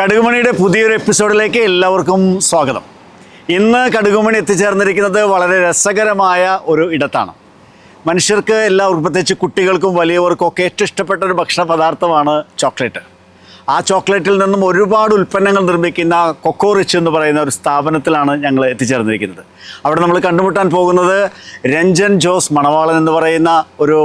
കടുകുമണിയുടെ പുതിയൊരു എപ്പിസോഡിലേക്ക് എല്ലാവർക്കും സ്വാഗതം. ഇന്ന് കടുകുമണി എത്തിച്ചേർന്നിരിക്കുന്നത് വളരെ രസകരമായ ഒരു ഇടത്താണ്. മനുഷ്യർക്ക് എല്ലാവർക്കും പ്രത്യേകിച്ച് കുട്ടികൾക്കും വലിയവർക്കും ഒക്കെ ഏറ്റവും ഇഷ്ടപ്പെട്ട ഒരു ഭക്ഷണ പദാർത്ഥമാണ് ചോക്ലേറ്റ്. ആ ചോക്ലേറ്റിൽ നിന്നും ഒരുപാട് ഉൽപ്പന്നങ്ങൾ നിർമ്മിക്കുന്ന കൊക്കോ റിച്ച് എന്ന് പറയുന്ന ഒരു സ്ഥാപനത്തിലാണ് ഞങ്ങൾ എത്തിച്ചേർന്നിരിക്കുന്നത്. അവിടെ നമ്മൾ കണ്ടുമുട്ടാൻ പോകുന്നത് രഞ്ജൻ ജോസ് മണവാളൻ എന്ന് പറയുന്ന ഒരു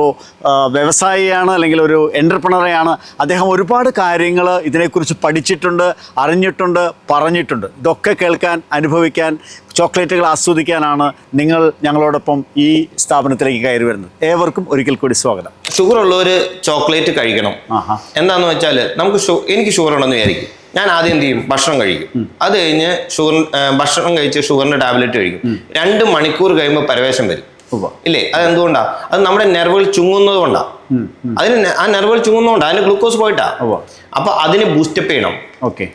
വ്യവസായിയാണ് അല്ലെങ്കിൽ ഒരു എന്റർപ്രണറെയാണ് അദ്ദേഹം ഒരുപാട് കാര്യങ്ങൾ ഇതിനെക്കുറിച്ച് പഠിച്ചിട്ടുണ്ട് അറിഞ്ഞിട്ടുണ്ട് പറഞ്ഞിട്ടുണ്ട്. ഇതൊക്കെ കേൾക്കാൻ അനുഭവിക്കാൻ ചോക്ലേറ്റുകൾ ആസ്വദിക്കാനാണ് നിങ്ങൾ ഞങ്ങളോടൊപ്പം ഈ സ്ഥാപനത്തിലേക്ക് കയറി വരുന്നത്. ഏവർക്കും ഒരിക്കൽ കൂടി സ്വാഗതം. ഷുഗർ ഉള്ളവര് ചോക്ലേറ്റ് കഴിക്കണം. എന്താന്ന് വെച്ചാൽ നമുക്ക് എനിക്ക് ഷുഗർ ഉണ്ടെന്ന് വിചാരിക്കും. ഞാൻ ആദ്യം എന്ത് ചെയ്യും? ഭക്ഷണം കഴിക്കും. അത് കഴിഞ്ഞ് ഷുഗർ ഭക്ഷണം കഴിച്ച് ഷുഗറിന്റെ ടാബ്ലറ്റ് കഴിക്കും. രണ്ട് മണിക്കൂർ കഴിയുമ്പോൾ പരവേശം വരും. ഇല്ലേ? അതെന്തുകൊണ്ടാ? അത് നമ്മുടെ നെർവുകൾ ചുങ്ങുന്നത് കൊണ്ടാ. അതിന് ആ നെർവുകൾ ചുങ്ങുന്നതുകൊണ്ടാ അതിന് ഗ്ലൂക്കോസ് പോയിട്ടാ. അപ്പൊ അതിന് ബൂസ്റ്റപ്പ് ചെയ്യണം. ഓക്കെ.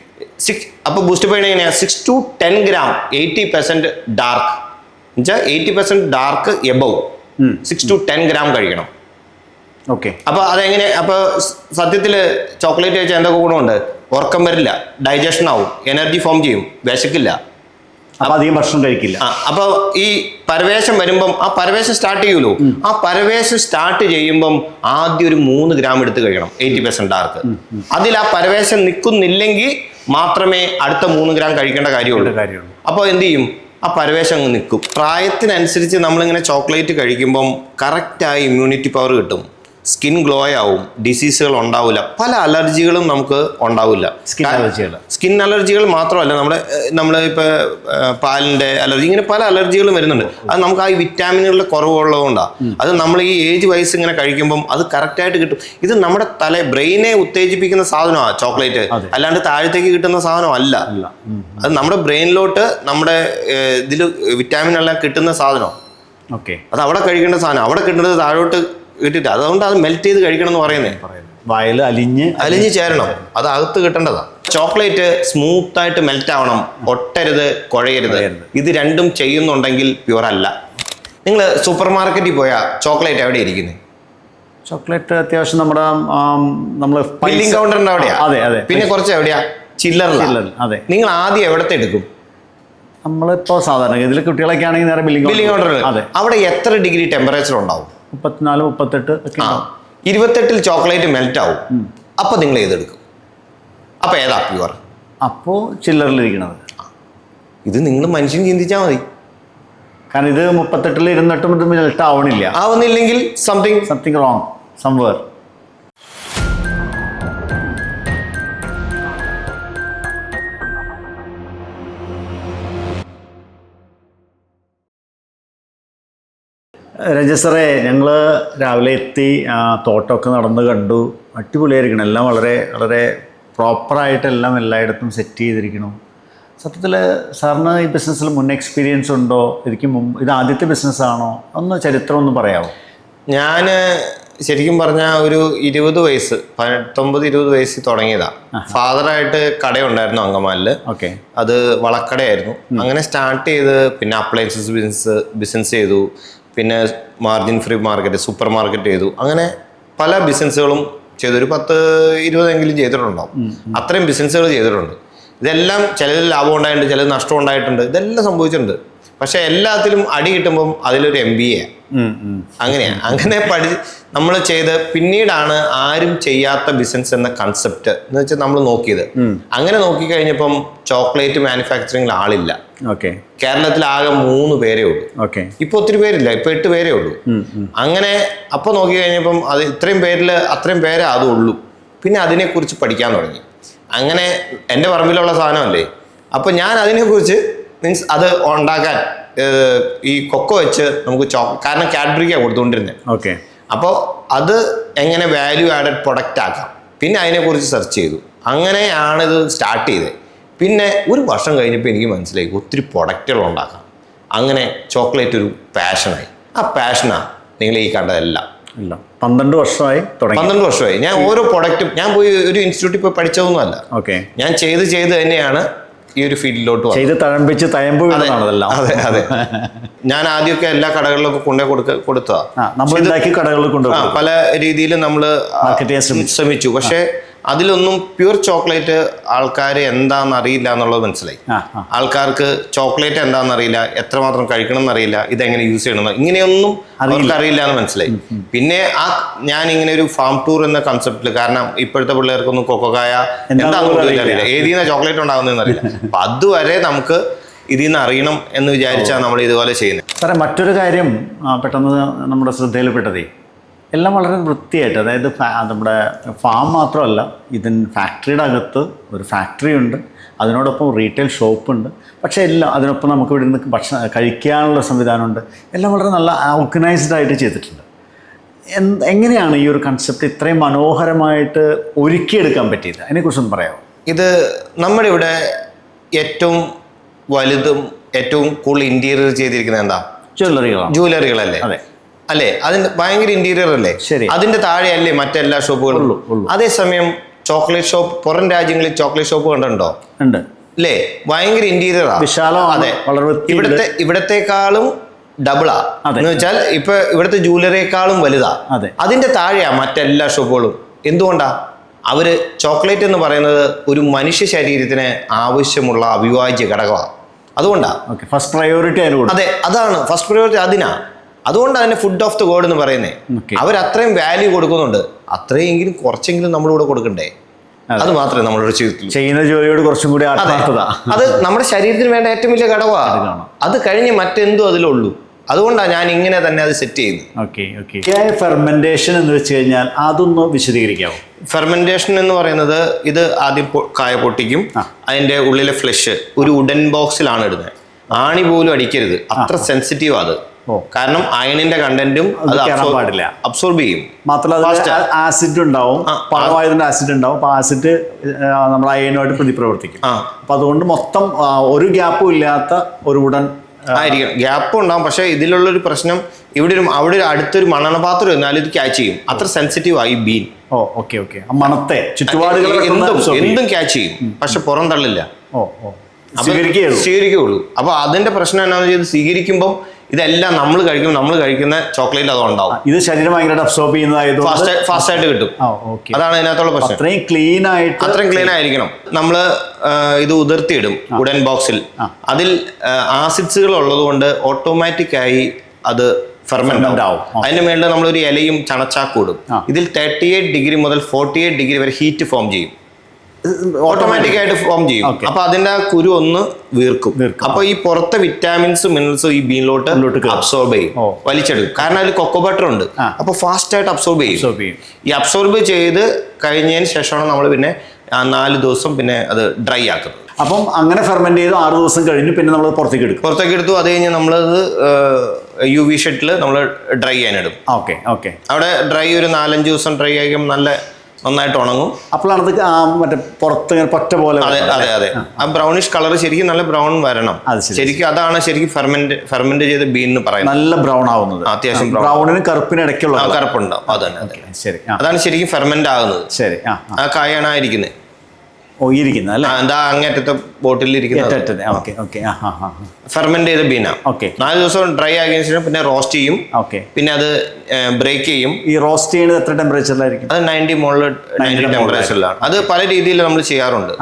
സിക്സ് അപ്പൊ ബൂസ്റ്റപ്പ് ചെയ്യണ എങ്ങനെയാ? Six to ten gram eighty percent dark. എന്നുവെച്ചാൽ eighty percent dark above six to ten gram കഴിക്കണം. ഓക്കെ. അപ്പൊ അതെങ്ങനെ? അപ്പൊ സത്യത്തിൽ സത്യത്തിൽ ചോക്ലേറ്റ് കഴിച്ചാൽ എന്തൊക്കെ ഗുണമുണ്ട്? ഉറക്കം വരില്ല ഡൈജഷൻ ആവും എനർജി ഫോം ചെയ്യും വിശക്കില്ല. അപ്പോൾ അധികം ഭക്ഷണം കഴിക്കില്ല. അപ്പൊ ഈ പരവേശം വരുമ്പം ആ പരവേശം സ്റ്റാർട്ട് ചെയ്യൂലോ? ആ പരവേശം സ്റ്റാർട്ട് ചെയ്യുമ്പം ആദ്യം ഒരു മൂന്ന് ഗ്രാം എടുത്ത് കഴിക്കണം എയ്റ്റി പെർസെന്റ് ആർക്ക്. അതിൽ ആ പരവേശം നിൽക്കുന്നില്ലെങ്കിൽ മാത്രമേ അടുത്ത മൂന്ന് ഗ്രാം കഴിക്കേണ്ട കാര്യമുള്ളൂ. കാര്യമുള്ളൂ. അപ്പോൾ എന്ത് ചെയ്യും? ആ പരവേശം അങ്ങ് നിൽക്കും. പ്രായത്തിനനുസരിച്ച് നമ്മളിങ്ങനെ ചോക്ലേറ്റ് കഴിക്കുമ്പം കറക്റ്റായി ഇമ്മ്യൂണിറ്റി പവർ കിട്ടും. സ്കിൻ ഗ്ലോ ആവും ഡിസീസുകൾ ഉണ്ടാവില്ല. പല അലർജികളും നമുക്ക് ഉണ്ടാവില്ല. സ്കിൻ അലർജികൾ. സ്കിൻ അലർജികൾ മാത്രമല്ല നമ്മുടെ നമ്മൾ ഇപ്പോൾ പാലിന്റെ അലർജി ഇങ്ങനെ പല അലർജികളും വരുന്നുണ്ട്. അത് നമുക്ക് ആ വിറ്റാമിനുകളുടെ കുറവുള്ളതുകൊണ്ടാണ് അത് നമ്മൾ ഈ ഏജ് വയസ്സ് ഇങ്ങനെ കഴിക്കുമ്പം അത് കറക്റ്റായിട്ട് കിട്ടും. ഇത് നമ്മുടെ തല ബ്രെയിനെ ഉത്തേജിപ്പിക്കുന്ന സാധനമാണ് ചോക്ലേറ്റ്. അല്ലാണ്ട് താഴത്തേക്ക് കിട്ടുന്ന സാധനം അല്ല. അത് നമ്മുടെ ബ്രെയിനിലോട്ട് നമ്മുടെ ഇതിൽ വിറ്റാമിൻ എല്ലാം കിട്ടുന്ന സാധനം ഓക്കെ. അത് അവിടെ കഴിക്കേണ്ട സാധനം. അവിടെ കിട്ടുന്നത് താഴോട്ട് കിട്ടിയിട്ട് അതുകൊണ്ട് അത് മെൽറ്റ് ചെയ്ത് കഴിക്കണം എന്ന് പറയുന്നേ. വയൽ അലിഞ്ഞ് അലിഞ്ഞ് ചേരണം. അത് അകത്ത് കിട്ടേണ്ടതാ. ചോക്ലേറ്റ് സ്മൂത്ത് ആയിട്ട് മെൽറ്റ് ആവണം. ഒട്ടരുത് കുഴയരുത്. ഇത് രണ്ടും ചെയ്യുന്നുണ്ടെങ്കിൽ പ്യുവർ അല്ല. നിങ്ങൾ സൂപ്പർ മാർക്കറ്റിൽ പോയാൽ ചോക്ലേറ്റ് എവിടെ ഇരിക്കുന്നത് ചോക്ലേറ്റ് അത്യാവശ്യം നമ്മുടെ നമ്മൾ ബില്ലിംഗ് കൗണ്ടറിന്റെ അവിടെയാ? അതെ അതെ. പിന്നെ കുറച്ച് എവിടെയാ? ചില്ലർ ചില്ലറിൽ, അതെ. നിങ്ങൾ ആദ്യം എവിടത്തെ എടുക്കും? നമ്മളിപ്പോൾ സാധാരണ ഇതിൽ കുട്ടികളൊക്കെ ആണെങ്കിൽ നേരെ ബില്ലിംഗ് ബില്ലിംഗ് കൗണ്ടറിൽ അതെ. അവിടെ എത്ര ഡിഗ്രി ടെമ്പറേച്ചർ ഉണ്ടാവും? മുപ്പത്തിനാല് മുപ്പത്തെട്ട് ഒക്കെ ആ. ഇരുപത്തെട്ടിൽ ചോക്ലേറ്റ് മെൽറ്റ് ആവും അപ്പോൾ നിങ്ങൾ ഏതെടുക്കും? അപ്പോൾ ഏതാ പ്യുവർ? അപ്പോൾ ചില്ലറിലിരിക്കണത്. ഇത് നിങ്ങൾ മനുഷ്യൻ ചിന്തിച്ചാൽ മതി. കാരണം ഇത് മുപ്പത്തെട്ടിൽ ഇരുന്നിട്ടും ഇത് മെൽറ്റ് ആവണില്ല. ആവുന്നില്ലെങ്കിൽ സംതിങ് സംതിങ് റോങ് സംവേർ രജസറേ ഞങ്ങൾ രാവിലെ എത്തി ആ, തോട്ടമൊക്കെ നടന്ന് കണ്ടു. അടിപൊളിയായിരിക്കണം. എല്ലാം വളരെ വളരെ പ്രോപ്പറായിട്ടെല്ലാം എല്ലായിടത്തും സെറ്റ് ചെയ്തിരിക്കണം. സത്യത്തിൽ സാറിന് ഈ ബിസിനസ്സിൽ മുൻ എക്സ്പീരിയൻസ് ഉണ്ടോ? ഇതിക്ക് മുമ്പ് ഇത് ആദ്യത്തെ ബിസിനസ്സാണോ ഒന്ന് ചരിത്രം ഒന്ന് പറയാമോ ഞാൻ ശരിക്കും പറഞ്ഞാൽ ഒരു ഇരുപത് വയസ്സ് പത്തൊമ്പത് ഇരുപത് വയസ്സിൽ തുടങ്ങിയതാണ് ഫാദറായിട്ട് കടയുണ്ടായിരുന്നു അങ്കമാലിൽ ഓക്കെ. അത് വളക്കടയായിരുന്നു. അങ്ങനെ സ്റ്റാർട്ട് ചെയ്ത് പിന്നെ അപ്ലയൻസസ് ബിസിനസ് ബിസിനസ് ചെയ്തു. പിന്നെ margin free market super market ചെയ്തു. അങ്ങനെ പല ബിസിനസ്സുകളും ചെയ്തു ഒരു പത്ത് ഇരുപതെങ്കിലും ചെയ്തിട്ടുണ്ടാവും. അത്രയും ബിസിനസ്സുകൾ ചെയ്തിട്ടുണ്ട്. ഇതെല്ലാം ചിലത് ലാഭം ഉണ്ടായിട്ടുണ്ട് ചിലത് നഷ്ടം ഉണ്ടായിട്ടുണ്ട്. ഇതെല്ലാം സംഭവിച്ചിട്ടുണ്ട്. പക്ഷെ എല്ലാത്തിലും അടി കിട്ടുമ്പം അതിലൊരു എം ബി എ അങ്ങനെയാ. അങ്ങനെ പഠി നമ്മൾ ചെയ്ത് പിന്നീടാണ് ആരും ചെയ്യാത്ത ബിസിനസ് എന്ന കൺസെപ്റ്റ് എന്ന് വെച്ചാൽ നമ്മൾ നോക്കിയത്. അങ്ങനെ നോക്കി കഴിഞ്ഞപ്പം ചോക്ലേറ്റ് മാനുഫാക്ചറിംഗിൽ ആളില്ല. ഓക്കെ. കേരളത്തിൽ ആകെ മൂന്ന് പേരേ ഉള്ളൂ. ഓക്കെ. ഇപ്പൊ ഒത്തിരി പേരില്ല ഇപ്പൊ എട്ട് പേരേ ഉള്ളൂ. അങ്ങനെ അപ്പൊ നോക്കി കഴിഞ്ഞപ്പം അത് ഇത്രയും പേരിൽ അത്രയും പേരെ അത് ഉള്ളൂ. പിന്നെ അതിനെക്കുറിച്ച് പഠിക്കാൻ തുടങ്ങി. അങ്ങനെ എന്റെ പറമ്പിലുള്ള സാധനമല്ലേ? അപ്പൊ ഞാൻ അതിനെക്കുറിച്ച് മീൻസ് അത് ഉണ്ടാക്കാൻ ഈ കൊക്കോ വെച്ച് നമുക്ക് ചോ കാരണം കാഡ്ബറിക്കാണ് കൊടുത്തുകൊണ്ടിരുന്നത് ഓക്കെ. അപ്പോൾ അത് എങ്ങനെ വാല്യൂ ആഡഡ് പ്രൊഡക്റ്റ് ആക്കാം. പിന്നെ അതിനെക്കുറിച്ച് സെർച്ച് ചെയ്തു. അങ്ങനെയാണ് ഇത് സ്റ്റാർട്ട് ചെയ്തത് പിന്നെ ഒരു വർഷം കഴിഞ്ഞപ്പോൾ എനിക്ക് മനസ്സിലായി ഒത്തിരി പ്രൊഡക്റ്റുകൾ ഉണ്ടാക്കാം. അങ്ങനെ ചോക്ലേറ്റ് ഒരു പാഷനായി ആ പാഷനാണ് നിങ്ങൾ ഈ കണ്ടതെല്ലാം. ഇല്ല. പന്ത്രണ്ട് വർഷമായി തുടങ്ങി. പന്ത്രണ്ട് വർഷമായി. ഞാൻ ഓരോ പ്രൊഡക്റ്റും ഞാൻ പോയി ഒരു ഇൻസ്റ്റിറ്റ്യൂട്ടിൽ പോയി പഠിച്ചതൊന്നുമല്ല. ഓക്കെ. ഞാൻ ചെയ്ത് ചെയ്ത് തന്നെയാണ് ഈ ഒരു ഫീൽഡിലോട്ട് ചെയ്ത് തഴമ്പിച്ച് തയമ്പ് വീണതാണ് അതെ അതെ. ഞാൻ ആദ്യമൊക്കെ എല്ലാ കടകളിലൊക്കെ കൊണ്ടേ കൊടുക്ക കൊടുത്തതാ. നമ്മൾ കടകളിൽ കൊണ്ടുപോകും പല രീതിയിലും നമ്മൾ. ശ്രമിച്ചു. പക്ഷേ അതിലൊന്നും പ്യൂർ ചോക്ലേറ്റ് ആൾക്കാർ എന്താണെന്ന് അറിയില്ല എന്നുള്ളത് മനസ്സിലായി. ആൾക്കാർക്ക് ചോക്ലേറ്റ് എന്താണെന്ന് അറിയില്ല എത്രമാത്രം കഴിക്കണം എന്നറിയില്ല ഇതെങ്ങനെ യൂസ് ചെയ്യണം ഇങ്ങനെയൊന്നും അവർക്ക് അറിയില്ല എന്ന് മനസ്സിലായി. പിന്നെ ആ ഞാൻ ഇങ്ങനെ ഒരു ഫാം ടൂർ എന്ന കൺസെപ്റ്റിൽ കാരണം ഇപ്പോഴത്തെ പിള്ളേർക്കൊന്നും കൊക്കോകായ എന്താണെന്ന് അറിയില്ല. ഏതിൽ നിന്ന് ചോക്ലേറ്റ് ഉണ്ടാകുന്നതെന്ന് അറിയില്ല. അപ്പൊ അതുവരെ നമുക്ക് ഇതിൽ നിന്ന് അറിയണം എന്ന് വിചാരിച്ചാണ് നമ്മൾ ഇതുപോലെ ചെയ്യുന്നത്. സാറേ മറ്റൊരു കാര്യം പെട്ടെന്ന് നമ്മുടെ ശ്രദ്ധയിൽപ്പെട്ടതേ. എല്ലാം വളരെ വൃത്തിയായിട്ട് അതായത് നമ്മുടെ ഫാം മാത്രമല്ല ഇതിൻ ഫാക്ടറിയുടെ അകത്ത് ഒരു ഫാക്ടറി ഉണ്ട് അതിനോടൊപ്പം റീറ്റെയിൽ ഷോപ്പുണ്ട് പക്ഷേ എല്ലാം അതിനൊപ്പം നമുക്ക് ഇവിടെ നിന്ന് ഭക്ഷണം കഴിക്കാനുള്ള സംവിധാനമുണ്ട് എല്ലാം വളരെ നല്ല ഓർഗനൈസ്ഡ് ആയിട്ട് ചെയ്തിട്ടുണ്ട്. എന്ത് എങ്ങനെയാണ് ഈ ഒരു കൺസെപ്റ്റ് ഇത്രയും മനോഹരമായിട്ട് ഒരുക്കിയെടുക്കാൻ പറ്റിയത്? അതിനെക്കുറിച്ചൊന്ന് പറയാമോ? ഇത് നമ്മുടെ ഇവിടെ ഏറ്റവും വലുതും ഏറ്റവും കൂടുതൽ ഇന്റീരിയർ ചെയ്തിരിക്കുന്നത് എന്താ? ജ്വല്ലറികളാണ് ജ്വല്ലറികളല്ലേ അതെ. അല്ലേ? അതിന്റെ ഭയങ്കര ഇന്റീരിയർ അല്ലേ? ശരി. അതിന്റെ താഴെയല്ലേ മറ്റെല്ലാ ഷോപ്പുകളും. അതേസമയം ചോക്ലേറ്റ് ഷോപ്പ് പുറം രാജ്യങ്ങളിൽ ചോക്ലേറ്റ് ഷോപ്പ് കണ്ടുണ്ടോ ഉണ്ട്. അല്ലേ? ഭയങ്കര ഇന്റീരിയറാ അതെ. ഇവിടത്തെ ഇവിടത്തെക്കാളും ഡബിളാ എന്ന് വെച്ചാൽ ഇപ്പൊ ഇവിടുത്തെ ജൂവലറിയേക്കാളും വലുതാ. അതെ. അതിന്റെ താഴെയാ മറ്റെല്ലാ ഷോപ്പുകളും എന്തുകൊണ്ടാ? അവർ ചോക്ലേറ്റ് എന്ന് പറയുന്നത് ഒരു മനുഷ്യ ശരീരത്തിന് ആവശ്യമുള്ള അവിഭാജ്യ ഘടകമാണ് അതുകൊണ്ടാ. ഫസ്റ്റ് പ്രയോറിറ്റി അതെ അതാണ്. ഫസ്റ്റ് പ്രയോറിറ്റി അതിനാ. അതുകൊണ്ട് അതിന് ഫുഡ് ഓഫ് ദ ഗോഡ് എന്ന് പറയുന്നത്. അവർ അത്രയും വാല്യൂ കൊടുക്കുന്നുണ്ട്. അത്രയെങ്കിലും കുറച്ചെങ്കിലും നമ്മളിവിടെ കൊടുക്കണ്ടേ? അത്. മാത്രമേ നമ്മളിവിടെ ചെയ്തിട്ടുള്ളൂ ചെയ്യുന്ന ജോലിയോട് കുറച്ചും കൂടി അത്. നമ്മുടെ ശരീരത്തിന് വേണ്ട ഏറ്റവും വലിയ ഘടകമാണ്. അത് കഴിഞ്ഞ് മറ്റെന്തും അതിലുള്ളൂ. അതുകൊണ്ടാണ് ഞാൻ ഇങ്ങനെ തന്നെ അത് സെറ്റ് ചെയ്യുന്നത്. ഓക്കെ ഓക്കെ ഫെർമെന്റേഷൻ എന്ന് വെച്ച് കഴിഞ്ഞാൽ അതൊന്ന് വിശദീകരിക്കാമോ ഫെർമെന്റേഷൻ എന്ന് പറയുന്നത് ഇത് ആദ്യം കായ പൊട്ടിക്കും. അതിന്റെ ഉള്ളിലെ ഫ്ലഷ് ഒരു ഉഡൻ ബോക്സിലാണ് ഇടുന്നത്. ആണി പോലും അടിക്കരുത്. അത്ര സെൻസിറ്റീവ് അത്. കാരണം അയണിന്റെ കണ്ടന്റും അത് പാടില്ല. അബ്സോർബ് ചെയ്യും. മാത്രമല്ല ആസിഡ് ഉണ്ടാവും. പാകമായതിന്റെ ആസിഡ് ഉണ്ടാവും. അപ്പൊ ആസിഡ് നമ്മൾ അയണുമായിട്ട് പ്രതിപ്രവർത്തിക്കും. അപ്പൊ അതുകൊണ്ട് മൊത്തം ഒരു ഗ്യാപ്പും ഇല്ലാത്ത ഒരു ഉടൻ ആയിരിക്കും. ഗ്യാപ്പ് ഉണ്ടാവും. പക്ഷേ ഇതിലുള്ള ഒരു പ്രശ്നം ഇവിടെ ഒരു അവിടെ ഒരു അടുത്തൊരു മണനപാത്രം എന്നാലും ഇത് ക്യാച്ച് ചെയ്യും. അത്ര സെൻസിറ്റീവ് ആയി ബീൻ ഓ ഓക്കെ ഓക്കെ. മണത്തെ ചുറ്റുപാടുകൾ എന്തും എന്തും ക്യാച്ച് ചെയ്യും. പക്ഷെ പുറം തള്ളില്ല. ഓ ഓ. സ്വീകരിക്കുകയുള്ളൂ അപ്പൊ അതിന്റെ പ്രശ്നം എന്താണെന്ന് വെച്ചാൽ സ്വീകരിക്കുമ്പോൾ ഇതെല്ലാം നമ്മൾ കഴിക്കും നമ്മൾ കഴിക്കുന്ന ചോക്ലേറ്റ് അത് ഉണ്ടാവും ഇത് ശരീരം ഭയങ്കരമായിട്ട് അബ്സോർബ് ചെയ്യുന്നതായത് ഫാസ്റ്റ് ഫാസ്റ്റ് ആയിട്ട് കിട്ടും. അതാണ് അതിനകത്തുള്ള പ്രശ്നം. അത്രയും ക്ലീൻ ആയിട്ട് അത്രയും ക്ലീൻ ആയിരിക്കണം. നമ്മൾ ഇത് ഉതിർത്തിയിടും വുഡൻ ബോക്സിൽ അതിൽ ആസിഡ്സുകൾ ഉള്ളത് കൊണ്ട് ഓട്ടോമാറ്റിക് ആയി അത് ഫെർമെന്റ് ആവും. അതിന് മേളിൽ നമ്മൾ ഒരു ഇലയും ചണച്ചാക്കൂടും ഇതിൽ തേർട്ടി എയ്റ്റ് ഡിഗ്രി മുതൽ ഫോർട്ടി എയ്റ്റ് ഡിഗ്രി വരെ ഹീറ്റ് ഫോം ചെയ്യും. ഓട്ടോമാറ്റിക് ആയിട്ട് ഫോം ചെയ്യും. അപ്പൊ അതിന്റെ ആ കുരു ഒന്ന് വീർക്കും. അപ്പൊ ഈ പുറത്തെ വിറ്റാമിൻസും മിനറൽസും ഈ ബീനിലോട്ട് അബ്സോർബ് ചെയ്യും. വലിച്ചെടുക്കും. കാരണം അതിൽ കൊക്കോ ബട്ടർ ഉണ്ട്. അപ്പൊ ഫാസ്റ്റ് ആയിട്ട് അബ്സോർബ് ചെയ്യും. ഈ അബ്സോർബ് ചെയ്ത് കഴിഞ്ഞതിന് ശേഷമാണ് നമ്മൾ പിന്നെ നാല് ദിവസം പിന്നെ അത് ഡ്രൈ ആക്കുന്നത്. അപ്പം അങ്ങനെ ഫെർമെന്റ് ചെയ്ത് ആറ് ദിവസം കഴിഞ്ഞ് പിന്നെ നമ്മൾ പുറത്തേക്ക് എടുക്കും. പുറത്തേക്ക് എടുത്തു. അത് കഴിഞ്ഞ് നമ്മളത് യു വി ഷെറ്റിൽ നമ്മൾ ഡ്രൈ ചെയ്യാനിടും ഓക്കെ ഓക്കെ. അവിടെ ഡ്രൈ ഒരു നാലഞ്ച് ദിവസം ഡ്രൈ ആയിരിക്കും നല്ല നന്നായിട്ട് ഉണങ്ങും. അപ്പോഴാണ് ആ മറ്റേ പുറത്ത് പൊറ്റ പോലെ അതെ അതെ അതെ. ആ. ബ്രൗണിഷ് കളർ ശരിക്കും നല്ല ബ്രൗൺ വരണം. അത് ശരിക്കും അതാണ് ശരിക്കും ഫെർമെന്റ് ഫെർമെന്റ് ചെയ്ത ബീൻ എന്ന് പറയുന്നത്. നല്ല ബ്രൗൺ ആവുന്നത്. അത്യാവശ്യം ബ്രൗണിന് കറുപ്പിന് ഇടയ്ക്കുള്ള കറുപ്പുണ്ടാവും അതന്നെ ശരി അതാണ് ശരിക്കും ഫെർമെന്റ് ആകുന്നത്. ശരി ആ കായാണ് ഇരിക്കുന്നത് ഓ ഇരിക്കുന്നത് അല്ലേ എന്താ അങ്ങേറ്റത്തെ ബോട്ടിൽ ഇരിക്കുന്നത്? Okay okay. ഫെർമെന്റ് ചെയ്ത ബീന. ഓക്കെ. നാല് ദിവസം ഡ്രൈ ആക്കിയതിനു ശേഷം പിന്നെ റോസ്റ്റ് ചെയ്യും. ഓക്കെ. പിന്നെ അത് ബ്രേക്ക് ചെയ്യും. ഈ റോസ്റ്റ് ചെയ്യുന്നത് എത്ര ടെമ്പറേച്ചറിലായിരിക്കും അത് നയന്റി മുകളിൽ നയന്റി ടെമ്പറേച്ചറിലാണ് അത് പല രീതിയിൽ നമ്മൾ ചെയ്യാറുണ്ട്.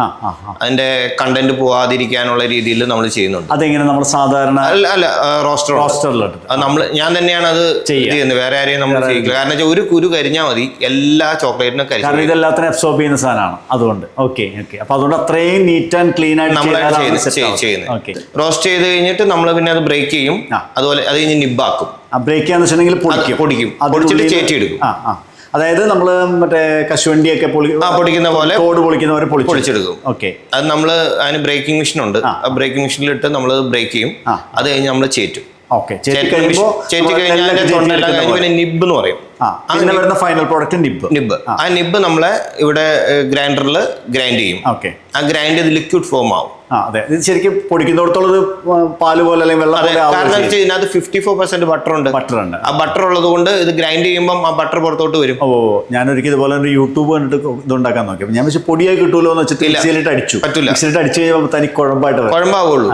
അതിന്റെ കണ്ടന്റ് പോവാതിരിക്കാനുള്ള രീതിയിൽ നമ്മൾ ചെയ്യുന്നുണ്ട്. അതെങ്ങനെ നമ്മൾ സാധാരണ അല്ല അല്ല റോസ്റ്റർ റോസ്റ്ററിലിട്ട് അത് നമ്മൾ ഞാൻ തന്നെയാണ് അത് ചെയ്യുന്നത്. വേറെ ആരെയും നമ്മൾ ചെയ്യില്ല കാരണം വെച്ചാൽ ഒരു കുരു കരിഞ്ഞാൽ മതി. എല്ലാ ചോക്ലേറ്റിനും കരിഞ്ഞു ഇതെല്ലാത്തിനും അബ്സോർബ് ചെയ്യുന്ന സാധനമാണ്. അതുകൊണ്ട് ഓക്കെ അപ്പൊ അതുകൊണ്ട് അത്രയും നീറ്റ് ആൻഡ് ക്ലീൻ ആയിട്ട് ഓക്കെ. റോസ്റ്റ് ചെയ്ത് കഴിഞ്ഞിട്ട് നമ്മൾ പിന്നെ അത് ബ്രേക്ക് ചെയ്യും. അതുപോലെ അത് കഴിഞ്ഞ് നിബാക്കും ബ്രേക്ക് ചെയ്യാന്ന് വെച്ചിട്ടുണ്ടെങ്കിൽ പൊടിക്കും. പൊടിക്കും. പൊടിച്ചിട്ട്. ആ ആ. അതായത് നമ്മൾ മറ്റേ കശുവണ്ടിയൊക്കെ ഒക്കെ പൊളിക്കുന്ന പോലെ കോട് പൊളിക്കുന്ന പോലെ പൊളിച്ചെടുക്കും. ഓക്കെ. അത് നമ്മൾ അതിന് ബ്രേക്കിംഗ് മെഷീൻ ഉണ്ട്. ആ. ബ്രേക്കിംഗ് മെഷീനിലിട്ട് നമ്മൾ ബ്രേക്ക് ചെയ്യും. അത് കഴിഞ്ഞ് നമ്മൾ ചേറ്റും. ഓക്കെ. ചേറ്റി കഴിഞ്ഞാൽ തൊണ്ടെല്ലാം കഴിഞ്ഞ് പിന്നെ നിബ് എന്ന് പറയും. പിന്നെ വരുന്ന ഫൈനൽ പ്രോഡക്റ്റ് നിബ് നിബ് ആ. നിബ് നമ്മളെ ഇവിടെ ഗ്രൈൻഡറിൽ ഗ്രൈൻഡ് ചെയ്യും. ഓക്കെ ആ ഗ്രൈൻഡ് ചെയ്ത് ലിക്വിഡ് ഫോം ആവും. അതെ. ഇത് ശരിക്കും പൊടിക്കുന്നിടത്തോളം ഇത് പാൽ പോലെ അല്ലെങ്കിൽ വെള്ളം പോലെ കാരണം വെച്ചാൽ ഇതിനകത്ത് ഫിഫ്റ്റി ഫോർ പെർസെന്റ് ബട്ടർ ഉണ്ട്. ബട്ടർ ഉണ്ട് ആ ബട്ടർ ഉള്ളത് കൊണ്ട് ഇത് ഗ്രൈൻഡ് ചെയ്യുമ്പോൾ ആ ബട്ടർ പുറത്തോട്ട് വരും. ഓ ഞാനൊരിക്കൽ ഇതുപോലെ ഒരു യൂട്യൂബ് കണ്ടിട്ട് ഇതുണ്ടാക്കാൻ നോക്കി ഞാൻ വെച്ച് പൊടിയായി കിട്ടുമല്ലോ എന്ന് വെച്ചിട്ട്. മിക്സിയിലിട്ട് അടിച്ചു. പറ്റില്ല മിക്സിയിലിട്ട് അടിച്ചു കഴിയുമ്പോൾ തനി കുഴമ്പായിട്ട് കുഴമ്പാവുള്ളൂ.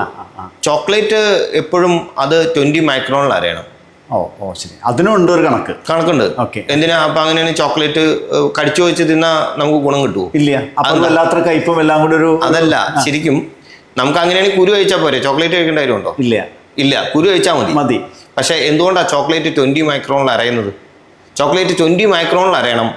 ചോക്ലേറ്റ് എപ്പോഴും അത് ട്വന്റി മൈക്രോണിൽ അറിയണം ഓ ഓ ശരി. അതിനുണ്ട് ഒരു കണക്ക്. കണക്കുണ്ട്. ഓക്കെ. എന്തിനാ അപ്പൊ അങ്ങനെയാണ് ചോക്ലേറ്റ് കടിച്ചു വെച്ച് തിന്നാ നമുക്ക് ഗുണം കിട്ടുമോ ഇല്ല. അതെന്താ? വല്ലാത്ത കയ്പും എല്ലാം കൂടി ഒരു അതല്ല ശരിക്കും നമുക്ക് അങ്ങനെയാണെങ്കിൽ കുരു കഴിച്ചാൽ പോരെ? ചോക്ലേറ്റ് കഴിക്കേണ്ട കാര്യമുണ്ടോ? ഇല്ല. ഇല്ല. കുരു കഴിച്ചാൽ മതി. മതി. പക്ഷേ എന്തുകൊണ്ടാണ് ചോക്ലേറ്റ് ട്വന്റി മൈക്രോണിൽ അരയുന്നത്? ചോക്ലേറ്റ് ട്വന്റി മൈക്രോണിൽ അരയണം.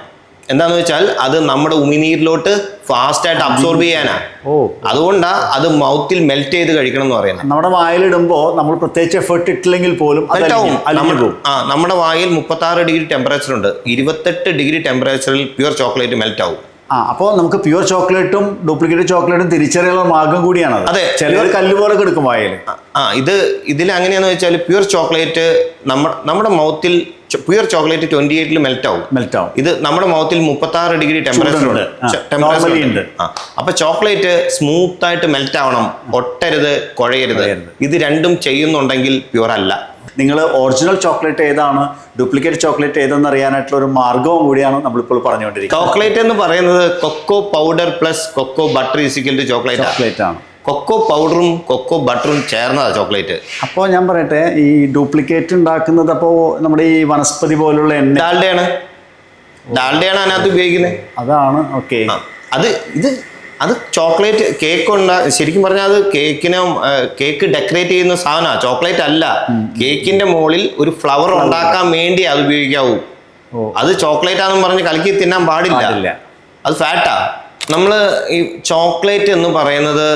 എന്താന്ന് വെച്ചാൽ അത് നമ്മുടെ ഉമിനീരിലോട്ട് ഫാസ്റ്റ് ആയിട്ട് അബ്സോർബ് ചെയ്യാനാ. ഓ. അതുകൊണ്ടാ അത് മൗത്തിൽ മെൽറ്റ് ചെയ്ത് കഴിക്കണം എന്ന് പറയുന്നത്. നമ്മുടെ വായിലിടുമ്പോ നമ്മൾ പ്രത്യേകിച്ച് എഫേർട്ട് ഇട്ടില്ലെങ്കിൽ പോലും ആ നമ്മുടെ വായിൽ മുപ്പത്തി ആറ് ഡിഗ്രി ടെമ്പറേച്ചർ ഉണ്ട്. ഇരുപത്തെട്ട് ഡിഗ്രി ടെമ്പറേച്ചറിൽ പ്യുവർ ചോക്ലേറ്റ് മെൽറ്റ് ആവും. ആ അപ്പോൾ നമുക്ക് പ്യുവർ ചോക്ലേറ്റും ഡ്യൂപ്ലിക്കേറ്റ് ചോക്ലേറ്റും തിരിച്ചറിയാനുള്ള മാർഗം കൂടിയാണ് അതെ. ചിലർ കല്ല് പോലെ എടുക്കും വായിൽ. ആ ഇത് ഇതിൽ എങ്ങനെയാന്ന് വെച്ചാൽ പ്യുവർ ചോക്ലേറ്റ് നമ്മ നമ്മുടെ മൗത്തിൽ പ്യുവർ ചോക്ലേറ്റ് ട്വന്റി എയ്റ്റിൽ മെൽറ്റ് ആവും മെൽറ്റ് ആവും ഇത് നമ്മുടെ മൗത്തിൽ മുപ്പത്തി ആറ് ഡിഗ്രി ടെമ്പറേച്ചർ ടെമ്പറേച്ചർ ഉണ്ട്. അപ്പൊ ചോക്ലേറ്റ് സ്മൂത്ത് ആയിട്ട് മെൽറ്റ് ആവണം ഒട്ടരുത് കുഴയരുത്. ഇത് രണ്ടും ചെയ്യുന്നുണ്ടെങ്കിൽ പ്യൂർ അല്ല. നിങ്ങൾ ഒറിജിനൽ ചോക്ലേറ്റ് ഏതാണ് ഡ്യൂപ്ലിക്കേറ്റ് ചോക്ലേറ്റ് ഏതെന്ന് അറിയാനായിട്ടുള്ള ഒരു മാർഗവും കൂടിയാണ് നമ്മളിപ്പോൾ പറഞ്ഞുകൊണ്ടിരിക്കുന്നത്. ചോക്ലേറ്റ് എന്ന് പറയുന്നത് cocoa powder plus cocoa butter is equal chocolate chocolate ആണ്. കൊക്കോ പൗഡറും കൊക്കോ ബട്ടറും ചേർന്നതാണ് ചോക്ലേറ്റ്. അപ്പോൾ ഞാൻ പറയട്ടെ ഈ ഡ്യൂപ്ലിക്കേറ്റ് ഉണ്ടാക്കുന്നത് അപ്പോൾ നമ്മുടെ ഈ വനസ്പതി പോലുള്ള എണ്ണ ഡാൽഡയാണ്. ഡാൽഡയാണ് അതിനകത്ത് ഉപയോഗിക്കുന്നത്. അതാണ് ഓക്കെ. അത് ഇത് അത് ചോക്ലേറ്റ് കേക്ക് ഉണ്ടാ ശരിക്കും പറഞ്ഞാൽ അത് കേക്കിനെ കേക്ക് ഡെക്കറേറ്റ് ചെയ്യുന്ന സാധനമാണ് ചോക്ലേറ്റ് അല്ല. കേക്കിന്റെ മുകളിൽ ഒരു ഫ്ലവർ ഉണ്ടാക്കാൻ വേണ്ടി അത് ഉപയോഗിക്കാവൂ. അത് ചോക്ലേറ്റ് ആണെന്ന് പറഞ്ഞ് കലക്കി തിന്നാൻ പാടില്ല. അത് ഫാറ്റാ. നമ്മൾ ഈ ചോക്ലേറ്റ് എന്ന് പറയുന്നത്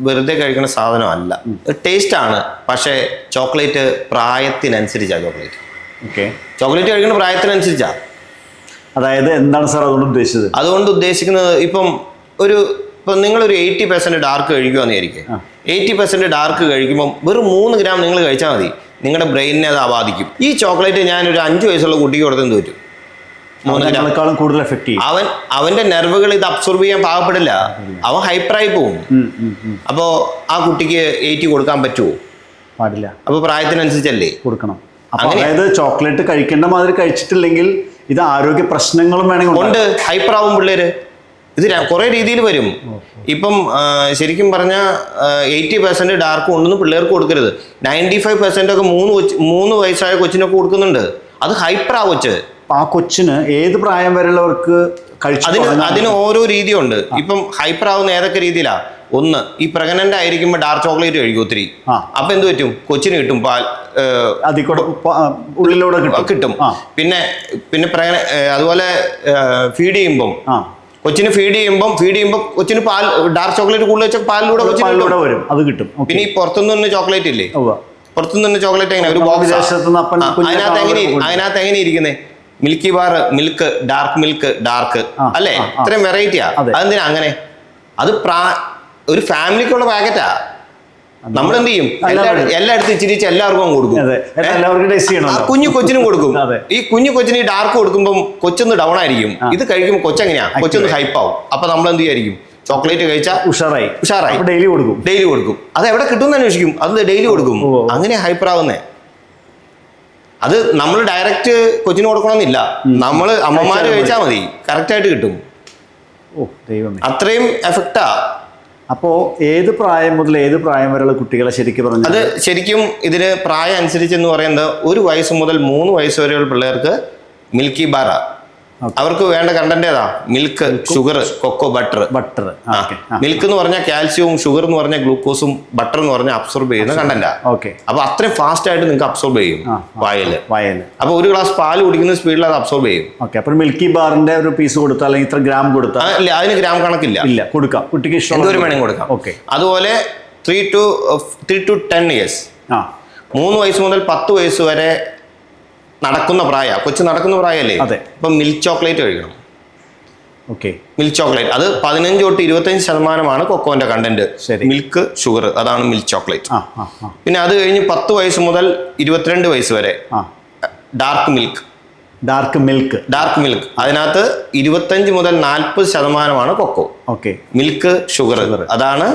വെറുതെ കഴിക്കുന്ന സാധനമല്ല ടേസ്റ്റ് ആണ്. പക്ഷേ ചോക്ലേറ്റ് പ്രായത്തിനനുസരിച്ചാണ് ചോക്ലേറ്റ്. ഓക്കെ. ചോക്ലേറ്റ് കഴിക്കുന്ന പ്രായത്തിനനുസരിച്ചാ. അതായത് എന്താണ് സാർ അതുകൊണ്ട് ഉദ്ദേശിച്ചത്? അതുകൊണ്ട് ഉദ്ദേശിക്കുന്നത് ഇപ്പം ഒരു ഇപ്പം നിങ്ങളൊരു എയ്റ്റി പെർസെന്റ് ഡാർക്ക് എന്ന് ആ. എയ്റ്റി പെർസെന്റ് ഡാർക്ക് കഴിക്കുമ്പോൾ വെറും മൂന്ന് ഗ്രാം നിങ്ങൾ കഴിച്ചാൽ മതി. നിങ്ങളുടെ ബ്രെയിനിനെ അത് ബാധിക്കും ഈ ചോക്ലേറ്റ് ഞാൻ ഒരു അഞ്ച് വയസ്സുള്ള കുട്ടിക്ക് കൊടുത്തെന്ന് തോറ്റു മൂന്ന് ഗ്രാം കൂടുതൽ എഫക്ട് ചെയ്യും. അവൻ അവന്റെ നെർവുകൾ ഇത് അബ്സോർബ് ചെയ്യാൻ പാകപ്പെടില്ല. അവൻ ഹൈപ്പറായി പോവും. അപ്പോ. അപ്പോൾ ആ കുട്ടിക്ക് എയ്റ്റി കൊടുക്കാൻ പറ്റുമോ പാടില്ല. അപ്പോൾ പ്രായത്തിനനുസരിച്ചല്ലേ? കൊടുക്കണം. അതായത് ചോക്ലേറ്റ് കഴിക്കേണ്ട മാതിരി കഴിച്ചിട്ടില്ലെങ്കിൽ ഇത് ആരോഗ്യ പ്രശ്നങ്ങളും വേണമെങ്കിൽ ഉണ്ട്. ഹൈപ്പർ ആവും പിള്ളേര്. ഇത് കുറെ രീതിയിൽ വരും. ഇപ്പം ശരിക്കും പറഞ്ഞാൽ എയ്റ്റി പെർസെന്റ് ഡാർക്ക് ഉണ്ടെന്ന് പിള്ളേർക്ക് കൊടുക്കരുത്. നയന്റി ഫൈവ് പെർസെന്റ് ഒക്കെ മൂന്ന് കൊച്ച് മൂന്ന് വയസ്സായ കൊച്ചിനൊക്കെ കൊടുക്കുന്നുണ്ട്. അത് ഹൈപ്പർ ആ കൊച്ച്. ആ കൊച്ചിന് ഏത് പ്രായം വരെയുള്ളവർക്ക് അതിന് അതിന് ഓരോ രീതിയുണ്ട്. ഇപ്പം ഹൈപ്പർ ആവുന്ന ഏതൊക്കെ രീതിയിലാ? ഒന്ന് ഈ പ്രഗ്നന്റ് ആയിരിക്കുമ്പോൾ ഡാർക്ക് ചോക്ലേറ്റ് കഴിക്കും ഒത്തിരി. അപ്പൊ എന്ത് പറ്റും? കൊച്ചിന് കിട്ടും പാൽ ഉള്ളിലൂടെ കിട്ടും. പിന്നെ പിന്നെ പ്രഗ്ന അതുപോലെ ഫീഡ് ചെയ്യുമ്പം. കൊച്ചിന് ഫീഡ് ചെയ്യുമ്പോൾ ഫീഡ് ചെയ്യുമ്പോൾ കൊച്ചിന് പാൽ ഡാർക്ക് ചോക്ലേറ്റ് കൂടുതൽ വെച്ചാൽ പാലിലൂടെ വരും. അത് കിട്ടും. പിന്നെ ഈ പുറത്തുനിന്ന് തന്നെ ചോക്ലേറ്റ് ഇല്ലേ? പുറത്തുനിന്ന് തന്നെ ചോക്ലേറ്റ് എങ്ങനെ? ഒരു ബോക്സ് അതിനകത്ത് എങ്ങനെ അതിനകത്ത് എങ്ങനെ ഇരിക്കുന്നേ? Milky bar milk dark milk dark അല്ലെ. ഇത്രയും വെറൈറ്റിയാ അതെന്തിനാ അങ്ങനെ? അത് പ്രാ ഒരു ഫാമിലിക്കുള്ള പാക്കറ്റാ നമ്മൾ എന്ത് ചെയ്യും എല്ലാ എല്ലായിടത്തും ഇച്ചിരി എല്ലാവർക്കും കൊടുക്കും. കുഞ്ഞു കൊച്ചിനും കൊടുക്കും. ഈ കുഞ്ഞു കൊച്ചിന് ഈ ഡാർക്ക് കൊടുക്കുമ്പോൾ കൊച്ചൊന്ന് ഡൗൺ ആയിരിക്കും. ഇത് കഴിക്കുമ്പോൾ കൊച്ചെങ്ങനെയാ? കൊച്ചൊന്ന് ഹൈപ്പ് ആവും. അപ്പൊ നമ്മൾ എന്ത് ചെയ്യായിരിക്കും? ചോക്ലേറ്റ് കഴിച്ചാൽ ഉഷാറായി. ഉഷാറായി. ഡെയിലി കൊടുക്കും. ഡെയിലി കൊടുക്കും. അത് എവിടെ കിട്ടുമെന്ന് അന്വേഷിക്കും. അത് ഡെയിലി കൊടുക്കും. അങ്ങനെ ഹൈപ്പർ ആവുന്നേ. അത് നമ്മൾ ഡയറക്റ്റ് കൊച്ചിന് കൊടുക്കണമെന്നില്ല. നമ്മൾ അമ്മമാര് കഴിച്ചാൽ മതി. കറക്റ്റ് ആയിട്ട് കിട്ടും. ഓ ദൈവമേ. അത്രയും എഫക്റ്റാ അപ്പോ ഏത് പ്രായം മുതൽ ഏത് പ്രായം വരെയുള്ള കുട്ടികളെ ശരിക്കും പറഞ്ഞു അത് ശരിക്കും ഇതിന് പ്രായം അനുസരിച്ച് എന്ന് പറയുന്നത് ഒരു വയസ്സ് മുതൽ മൂന്ന് വയസ്സ് വരെയുള്ള പിള്ളേർക്ക് മിൽക്കി ബാറ അവർക്ക് വേണ്ട കണ്ടന്റ് ഏതാ? Milk sugar cocoa butter butter milk എന്ന് പറഞ്ഞാൽ കാൽസ്യവും ഷുഗർ എന്ന് പറഞ്ഞാൽ ഗ്ലൂക്കോസും ബട്ടർ എന്ന് പറഞ്ഞാൽ അബ്സോർബ് ചെയ്യുന്ന കണ്ടന്റാ ഓക്കെ അപ്പൊ അത്രയും ഫാസ്റ്റ് ആയിട്ട് നിങ്ങൾക്ക് അബ്സോർബ് ചെയ്യും വായൽ വയൽ. അപ്പൊ ഒരു ഗ്ലാസ് പാൽ കുടിക്കുന്ന സ്പീഡിൽ അത് അബ്സോർബ് ചെയ്യും. ഓക്കെ അപ്പൊ മിൽക്കി ബാറിന്റെ ഒരു പീസ് കൊടുത്താൽ അല്ലെങ്കിൽ ഇത്ര ഗ്രാം കൊടുത്താൽ ഇല്ല അതിന് ഗ്രാം കണക്കില്ല. ഇല്ല കൊടുക്കാം. കുട്ടിക്ക് ഇഷ്ടം ഒരു വേണമെങ്കിൽ കൊടുക്കാം. ഓക്കെ അതുപോലെ three to three to ten years മൂന്ന് വയസ്സ് മുതൽ പത്ത് വയസ്സ് വരെ നടക്കുന്ന പ്രായ കൊച്ചു നടക്കുന്ന പ്രായമല്ലേ അതെ. അപ്പം മിൽക്ക് ചോക്ലേറ്റ് കഴിക്കണം. ഓക്കെ മിൽക്ക് ചോക്ലേറ്റ് അത് പതിനഞ്ച് തൊട്ട് ഇരുപത്തഞ്ച് ശതമാനമാണ് കൊക്കോന്റെ കണ്ടന്റ്. മിൽക്ക് ഷുഗർ അതാണ് മിൽക്ക് ചോക്ലേറ്റ് പിന്നെ അത് കഴിഞ്ഞ് പത്ത് വയസ്സ് മുതൽ ഇരുപത്തിരണ്ട് വയസ്സ് വരെ. Dark milk dark milk dark milk അതിനകത്ത് ഇരുപത്തഞ്ച് മുതൽ നാൽപ്പത് ശതമാനമാണ് കൊക്കോ. ഓക്കെ മിൽക്ക് ഷുഗർ അതാണ്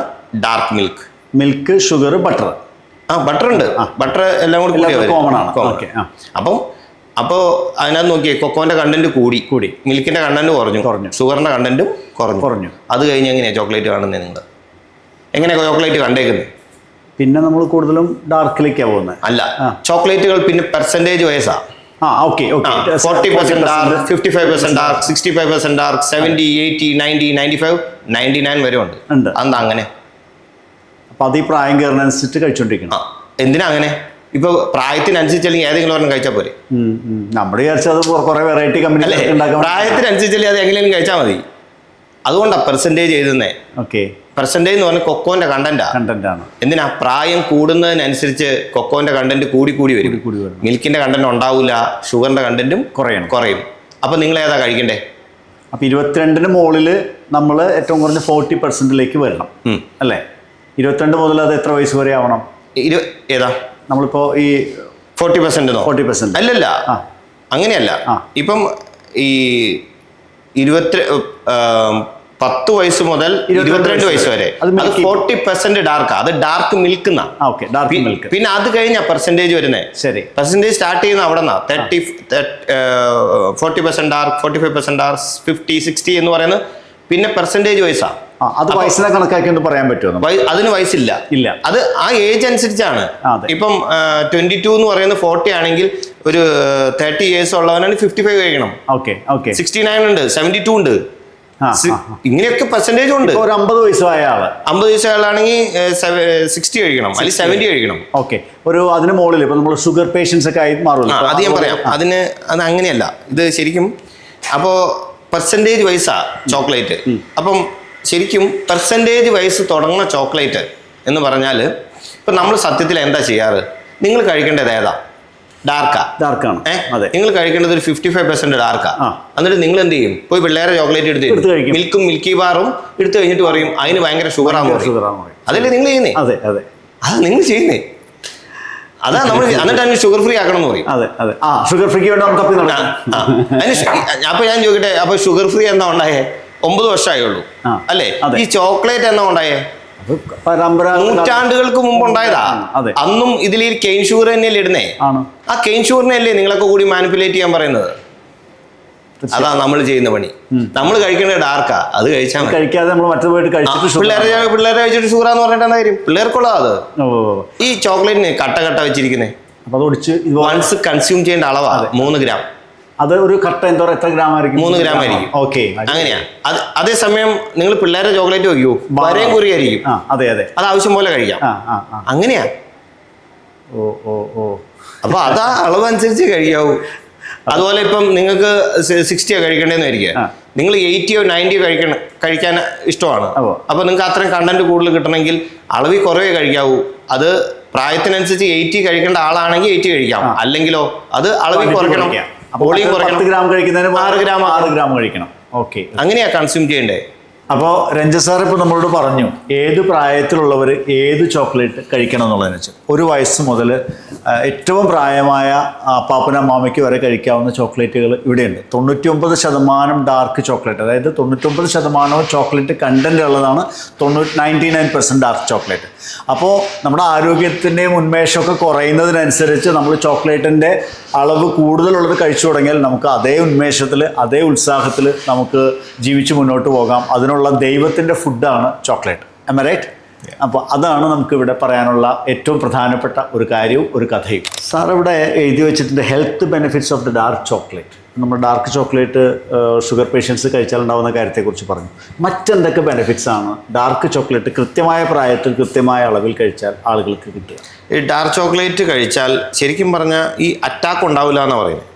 dark milk milk sugar butter ആ ബട്ടർ ഉണ്ട്. ബട്ടർ എല്ലാം കൂടി കൂടി ആണ്. അപ്പം അപ്പോൾ അതിനകത്ത് നോക്കിയേ കൊക്കോന്റെ കണ്ടന്റ് കൂടി. കൂടി. മിൽക്കിന്റെ കണ്ടന്റ് കുറഞ്ഞു. കുറഞ്ഞു. ഷുഗറിന്റെ കണ്ടന്റും കുറഞ്ഞു. കുറഞ്ഞു. അത് കഴിഞ്ഞ് എങ്ങനെയാണ് ചോക്ലേറ്റ് കാണുന്നത് നിങ്ങൾ എങ്ങനെയാണ് ചോക്ലേറ്റ് കണ്ടേക്കുന്നത് പിന്നെ നമ്മൾ കൂടുതലും ഡാർക്കിലേക്കാണ് പോകുന്നത്. അല്ല ചോക്ലേറ്റുകൾ പിന്നെ പെർസെന്റേജ് വയസ്സാ ആ. Okay forty percent dark fifty five percent dark sixty five percent dark seventy eighty ninety ninety five ninety nine വരെ ഉണ്ട്. ഉണ്ട്. അതെന്താ അങ്ങനെ? അപ്പൊ അത് ഈ പ്രായം കയറുന്നതനുസരിച്ച് കഴിച്ചുകൊണ്ടിരിക്കണം ആ എന്തിനാ അങ്ങനെ? ഇപ്പൊ പ്രായത്തിനനുസരിച്ച് അല്ലെങ്കിൽ ഏതെങ്കിലും ഒരെണ്ണം കഴിച്ചാൽ പോരെ? നമ്മൾ വിചാരിച്ചത് കുറെ വെറൈറ്റി കമ്പനി അല്ലേ? പ്രായത്തിനനുസരിച്ച് അത് എങ്ങനെയും കഴിച്ചാൽ മതി. അതുകൊണ്ടാണ് പെർസെന്റേജ് എഴുതുന്നേ. ഓക്കെ പെർസെന്റേജ് എന്ന് പറഞ്ഞാൽ കൊക്കോന്റെ കണ്ടന്റാ കണ്ടന്റ് ആണ്. എന്തിനാ? പ്രായം കൂടുന്നതിനനുസരിച്ച് കൊക്കോന്റെ കണ്ടന്റ് കൂടി കൂടി വരും. കൂടി വരും. മിൽക്കിന്റെ കണ്ടന്റ് ഉണ്ടാവില്ല ഷുഗറിന്റെ കണ്ടന്റും കുറയണം. കുറയും. അപ്പൊ നിങ്ങൾ ഏതാ കഴിക്കണ്ടേ? അപ്പൊ ഇരുപത്തിരണ്ടിന് മുകളിൽ നമ്മൾ ഏറ്റവും കുറഞ്ഞ ഫോർട്ടി പെർസെന്റിലേക്ക് വരണം. ഉം. അല്ലേ? ഇരുപത്തിരണ്ട് മുതൽ അത് എത്ര വയസ്സ് വരെ ആവണം? ഇരു ഏതാ? നമ്മളിപ്പോ ഈ ഫോർട്ടി പെർസെന്റ് ഫോർട്ടി പെർസെന്റ് അല്ലല്ല. അങ്ങനെയല്ല. ഇപ്പം ഈ ഇരുപത്തി പത്ത് വയസ്സ് മുതൽ ഇരുപത്തിരണ്ട് വയസ്സ് വരെ. അത്. ഫോർട്ടി പെർസെന്റ് ഡാർക്ക് അത് ഡാർക്ക് മിൽക്ക് മിൽക്ക് പിന്നെ അത് കഴിഞ്ഞ പെർസെന്റേജ് വരുന്നേ. ശരി. പെർസെന്റേജ് സ്റ്റാർട്ട് ചെയ്യുന്ന അവിടെ നിന്നാ. Thirty forty percent dark forty five percent dark fifty sixty എന്ന് പറയുന്നത് പിന്നെ പെർസെന്റേജ് വയസ്സാ ആ. അത് വയസ്സിനെ കണക്കാക്കിയിട്ട് പറയാൻ പറ്റുമോ? അതിന് വയസ്സില്ല. ഇല്ല. അത് ആ ഏജ് അനുസരിച്ചാണ്. ഇപ്പം ട്വന്റി ടു എന്ന് പറയുന്നത് ഫോർട്ടി ആണെങ്കിൽ ഒരു തേർട്ടി ഇയേഴ്സ് ഉള്ളവനാണ് ഫിഫ്റ്റി ഫൈവ് കഴിക്കണം. Okay okay. സിക്സ്റ്റി നയൻ ഉണ്ട്. സെവന്റി ടു ഉണ്ട്. ഇങ്ങനെയൊക്കെ പെർസെന്റേജ് ഉണ്ട്. ഒരു അമ്പത് വയസ്സായ ആൾ. അമ്പത് വയസ്സുകളാണെങ്കിൽ സിക്സ്റ്റി കഴിക്കണം അല്ലെങ്കിൽ സെവന്റി കഴിക്കണം. ഓക്കെ. ഒരു അതിന് മുകളിൽ ഇപ്പൊ നമ്മൾ ഷുഗർ പേഷ്യൻസ് ഒക്കെ ആയി മാറും മാറുമല്ലോ അത് ഞാൻ പറയാം. അതിന് അത് അങ്ങനെയല്ല. ഇത് ശരിക്കും അപ്പോൾ പെർസെന്റേജ് വൈസാ ചോക്ലേറ്റ് അപ്പം ശരിക്കും പെർസെന്റേജ് വൈസ് തുടങ്ങുന്ന ചോക്ലേറ്റ് എന്ന് പറഞ്ഞാൽ ഇപ്പം നമ്മൾ സത്യത്തിൽ എന്താ ചെയ്യാറ്? നിങ്ങൾ കഴിക്കേണ്ടത് ഏതാ? ഡാർക്കാ ഡാർക്കാണ് അതെ. നിങ്ങൾ കഴിക്കേണ്ടത് ഒരു ഫിഫ്റ്റി ഫൈവ് പെർസെന്റ് ഡാർക്കാ. എന്നിട്ട് നിങ്ങൾ എന്ത് ചെയ്യും? പോയി പിള്ളേരെ ചോക്ലേറ്റ് എടുത്ത്. മിൽക്കും മിൽക്കി ബാറും എടുത്തു കഴിഞ്ഞിട്ട് പറയും അതിന് ഭയങ്കര ആണ് അതല്ലേ നിങ്ങൾ ചെയ്യുന്നേ? അതെ അതെ. അത് നിങ്ങൾ ചെയ്യുന്നേ. അതാ നമ്മൾ എന്നിട്ട് അതിന് ഷുഗർ ഫ്രീ ആക്കണം എന്ന് പറയും. അതെ അതെ. ആ ഷുഗർ ഫ്രീക്ക് വേണ്ടി നമുക്ക് തപ്പി ആ, നടക്കാം. ആ. അതിന് ഷു- അപ്പൊ ഞാൻ ചോദിക്കട്ടെ അപ്പൊ ഷുഗർ ഫ്രീ എന്താ ഉണ്ടായേ? ഒമ്പത് വർഷമായേ ഉള്ളൂ അല്ലേ? ഈ ചോക്ലേറ്റ് എന്നാ ഉണ്ടായേ? നൂറ്റാണ്ടുകൾക്ക് മുമ്പ് ഉണ്ടായതാ. അന്നും ഇതിൽ ഈ കെയിൻ ഷുഗർ തന്നെയല്ലേ ഇടുന്നേ? ആ കെയിൻ ഷുഗറിനെയല്ലേ നിങ്ങളൊക്കെ കൂടി മാനിപ്പുലേറ്റ് ചെയ്യാൻ പറയുന്നത്? അതാ നമ്മൾ ചെയ്യുന്ന പണി. നമ്മൾ കഴിക്കേണ്ട ഡാർക്കാ. അത് കഴിച്ചാൽ കഴിക്കാതെ നമ്മൾ പോയിട്ട് കഴിച്ചിട്ട് ഷുഗർ പിള്ളേരെ പിള്ളേരെ കഴിച്ചിട്ട് ഷുഗറാന്ന് പറഞ്ഞിട്ട് എന്താ കാര്യം? പിള്ളേർക്കുള്ളതാ അത്. ഈ ചോക്ലേറ്റിന് കട്ട കട്ട വെച്ചിരിക്കുന്നേ. അപ്പൊ അത് ഒടിച്ച് വൺസ് കൺസ്യൂം ചെയ്യേണ്ട അളവാ. മൂന്ന് ഗ്രാം. അത് ഒരു കട്ട എന്തോ എത്ര ഗ്രാം ആയിരിക്കും? മൂന്ന് ഗ്രാം ആയിരിക്കും. ഓക്കെ അങ്ങനെയാ. അത് അതേസമയം നിങ്ങൾ പിള്ളേരെ ചോക്ലേറ്റ് വയ്ക്കൂ വരയും കുറിയായിരിക്കും അതെ അതെ. അത് ആവശ്യം പോലെ കഴിക്കാം. അങ്ങനെയാ. ഓ ഓ ഓ. അപ്പൊ അതാ അളവ് അനുസരിച്ച് കഴിക്കാവൂ. അതുപോലെ ഇപ്പം നിങ്ങൾക്ക് സിക്സ്റ്റിയോ കഴിക്കേണ്ടതെന്ന് ആയിരിക്കുക നിങ്ങൾ എയ്റ്റിയോ നയന്റിയോ കഴിക്കണം കഴിക്കാൻ ഇഷ്ടമാണ്. അപ്പോൾ അപ്പൊ നിങ്ങൾക്ക് അത്രയും കണ്ടന്റ് കൂടുതൽ കിട്ടണമെങ്കിൽ അളവിൽ കുറവേ കഴിക്കാവൂ. അത് പ്രായത്തിനനുസരിച്ച് എയ്റ്റി കഴിക്കേണ്ട ആളാണെങ്കിൽ എയ്റ്റി കഴിക്കാം. അല്ലെങ്കിലോ അത് അളവിൽ കുറയ്ക്കണം. അപ്പൊ വോളിയം പത്ത് കുറയ്ക്കണം. ഗ്രാം കഴിക്കുന്നതിന് ആറ് ഗ്രാം ആറ് ഗ്രാം കഴിക്കണം. ഓക്കെ. അങ്ങനെയാ കൺസ്യൂം ചെയ്യണ്ടേ? അപ്പോൾ രഞ്ജൻ സാർ ഇപ്പോൾ നമ്മളോട് പറഞ്ഞു ഏത് പ്രായത്തിലുള്ളവർ ഏത് ചോക്ലേറ്റ് കഴിക്കണം എന്നുള്ളതിനെ വെച്ച്. ഒരു വയസ്സ് മുതൽ ഏറ്റവും പ്രായമായ അപ്പാപ്പന അമ്മാമയ്ക്ക് വരെ കഴിക്കാവുന്ന ചോക്ലേറ്റുകൾ ഇവിടെയുണ്ട്. തൊണ്ണൂറ്റിയൊമ്പത് ശതമാനം ഡാർക്ക് ചോക്ലേറ്റ് അതായത് തൊണ്ണൂറ്റൊമ്പത് ശതമാനവും ചോക്ലേറ്റ് കണ്ടന്റ് ഉള്ളതാണ് തൊണ്ണൂറ്റി ninety nine percent dark chocolate അപ്പോൾ നമ്മുടെ ആരോഗ്യത്തിന്റെയും ഉന്മേഷമൊക്കെ കുറയുന്നതിനനുസരിച്ച് നമ്മൾ ചോക്ലേറ്റിന്റെ അളവ് കൂടുതലുള്ളത് കഴിച്ചു തുടങ്ങിയാൽ നമുക്ക് അതേ ഉന്മേഷത്തിൽ അതേ ഉത്സാഹത്തിൽ നമുക്ക് ജീവിച്ച് മുന്നോട്ട് പോകാം. അതിനുള്ള ദൈവത്തിന്റെ ഫുഡാണ് ചോക്ലേറ്റ്. എം റൈറ്റ് അപ്പോൾ അതാണ് നമുക്കിവിടെ പറയാനുള്ള ഏറ്റവും പ്രധാനപ്പെട്ട ഒരു കാര്യവും ഒരു കഥയും. സാർ ഇവിടെ എഴുതി വെച്ചിട്ടുണ്ട് health benefits of the dark chocolate നമ്മൾ ഡാർക്ക് ചോക്ലേറ്റ് ഷുഗർ പേഷ്യൻസ് കഴിച്ചാൽ ഉണ്ടാകുന്ന കാര്യത്തെക്കുറിച്ച് പറഞ്ഞു. മറ്റെന്തൊക്കെ ബെനിഫിറ്റ്സ് ആണ് ഡാർക്ക് ചോക്ലേറ്റ് കൃത്യമായ പ്രായത്തിൽ കൃത്യമായ അളവിൽ കഴിച്ചാൽ ആളുകൾക്ക് കിട്ടുക? ഈ ഡാർക്ക് ചോക്ലേറ്റ് കഴിച്ചാൽ ശരിക്കും പറഞ്ഞാൽ ഈ അറ്റാക്ക് ഉണ്ടാവില്ല എന്ന് പറയുന്നത്.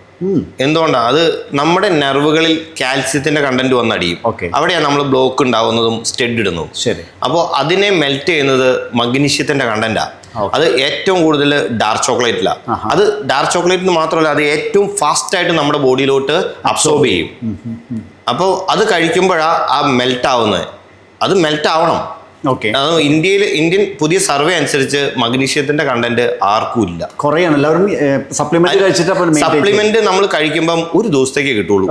എന്തുകൊണ്ടാണ് അത് നമ്മുടെ നെർവുകളിൽ കാൽസ്യത്തിന്റെ കണ്ടന്റ് വന്നടിയും. അവിടെയാണ് നമ്മൾ ബ്ലോക്ക് ഉണ്ടാവുന്നതും സ്റ്റെഡ് ഇടുന്നതും. ശരി. അപ്പോൾ അതിനെ മെൽറ്റ് ചെയ്യുന്നത് മഗ്നീഷ്യത്തിന്റെ കണ്ടന്റാ അത് ഏറ്റവും കൂടുതൽ ഡാർക്ക് ചോക്ലേറ്റിലാണ് അത് ഡാർക്ക് ചോക്ലേറ്റിന് മാത്രമല്ല അത് ഏറ്റവും ഫാസ്റ്റ് ആയിട്ട് നമ്മുടെ ബോഡിയിലോട്ട് അബ്സോർബ് ചെയ്യും. അപ്പോൾ അത് കഴിക്കുമ്പോഴാ ആ മെൽറ്റ് ആവുന്നത്. അത് മെൽറ്റ് ആവണം. ഇന്ത്യയിൽ ഇന്ത്യൻ പുതിയ സർവേ അനുസരിച്ച് മഗ്നീഷ്യത്തിന്റെ കണ്ടന്റ് ആർക്കും ഇല്ല കുറയാണ് എല്ലാവരും സപ്ലിമെന്റ് കഴിച്ചിട്ട്. സപ്ലിമെന്റ് നമ്മൾ കഴിക്കുമ്പം ഒരു ദിവസത്തേക്ക് കിട്ടുള്ളൂ.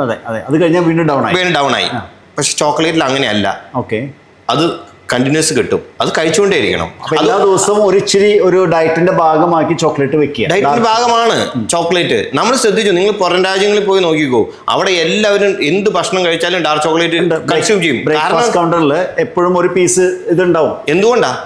അത് കഴിഞ്ഞാൽ വീണ്ടും ഡൗൺ ആയി. വീണ്ടും ഡൗൺ ആയി. പക്ഷെ ചോക്ലേറ്റിൽ അങ്ങനെയല്ല. ഓക്കെ അത് കണ്ടിന്യൂസ് കിട്ടും. അത് കഴിച്ചുകൊണ്ടേയിരിക്കണം. എല്ലാ ദിവസവും ഒരു ഇച്ചിരി ഒരു ഡയറ്റിന്റെ ഭാഗമാക്കി ചോക്ലേറ്റ് വെക്കുക. ഡയറ്റിന്റെ ഭാഗമാണ് ചോക്ലേറ്റ് നമ്മൾ ശ്രദ്ധിച്ചു നിങ്ങൾ പുറം രാജ്യങ്ങളിൽ പോയി നോക്കിക്കോ. അവിടെ എല്ലാവരും എന്ത് ഭക്ഷണം കഴിച്ചാലും ഡാർക്ക് ചോക്ലേറ്റ് കൺസ്യൂം ചെയ്യും. ബ്രേക്ക്ഫാസ്റ്റ് കൗണ്ടറിൽ എപ്പോഴും ഒരു പീസ് ഇതുണ്ടാവും. എന്തുകൊണ്ടാ?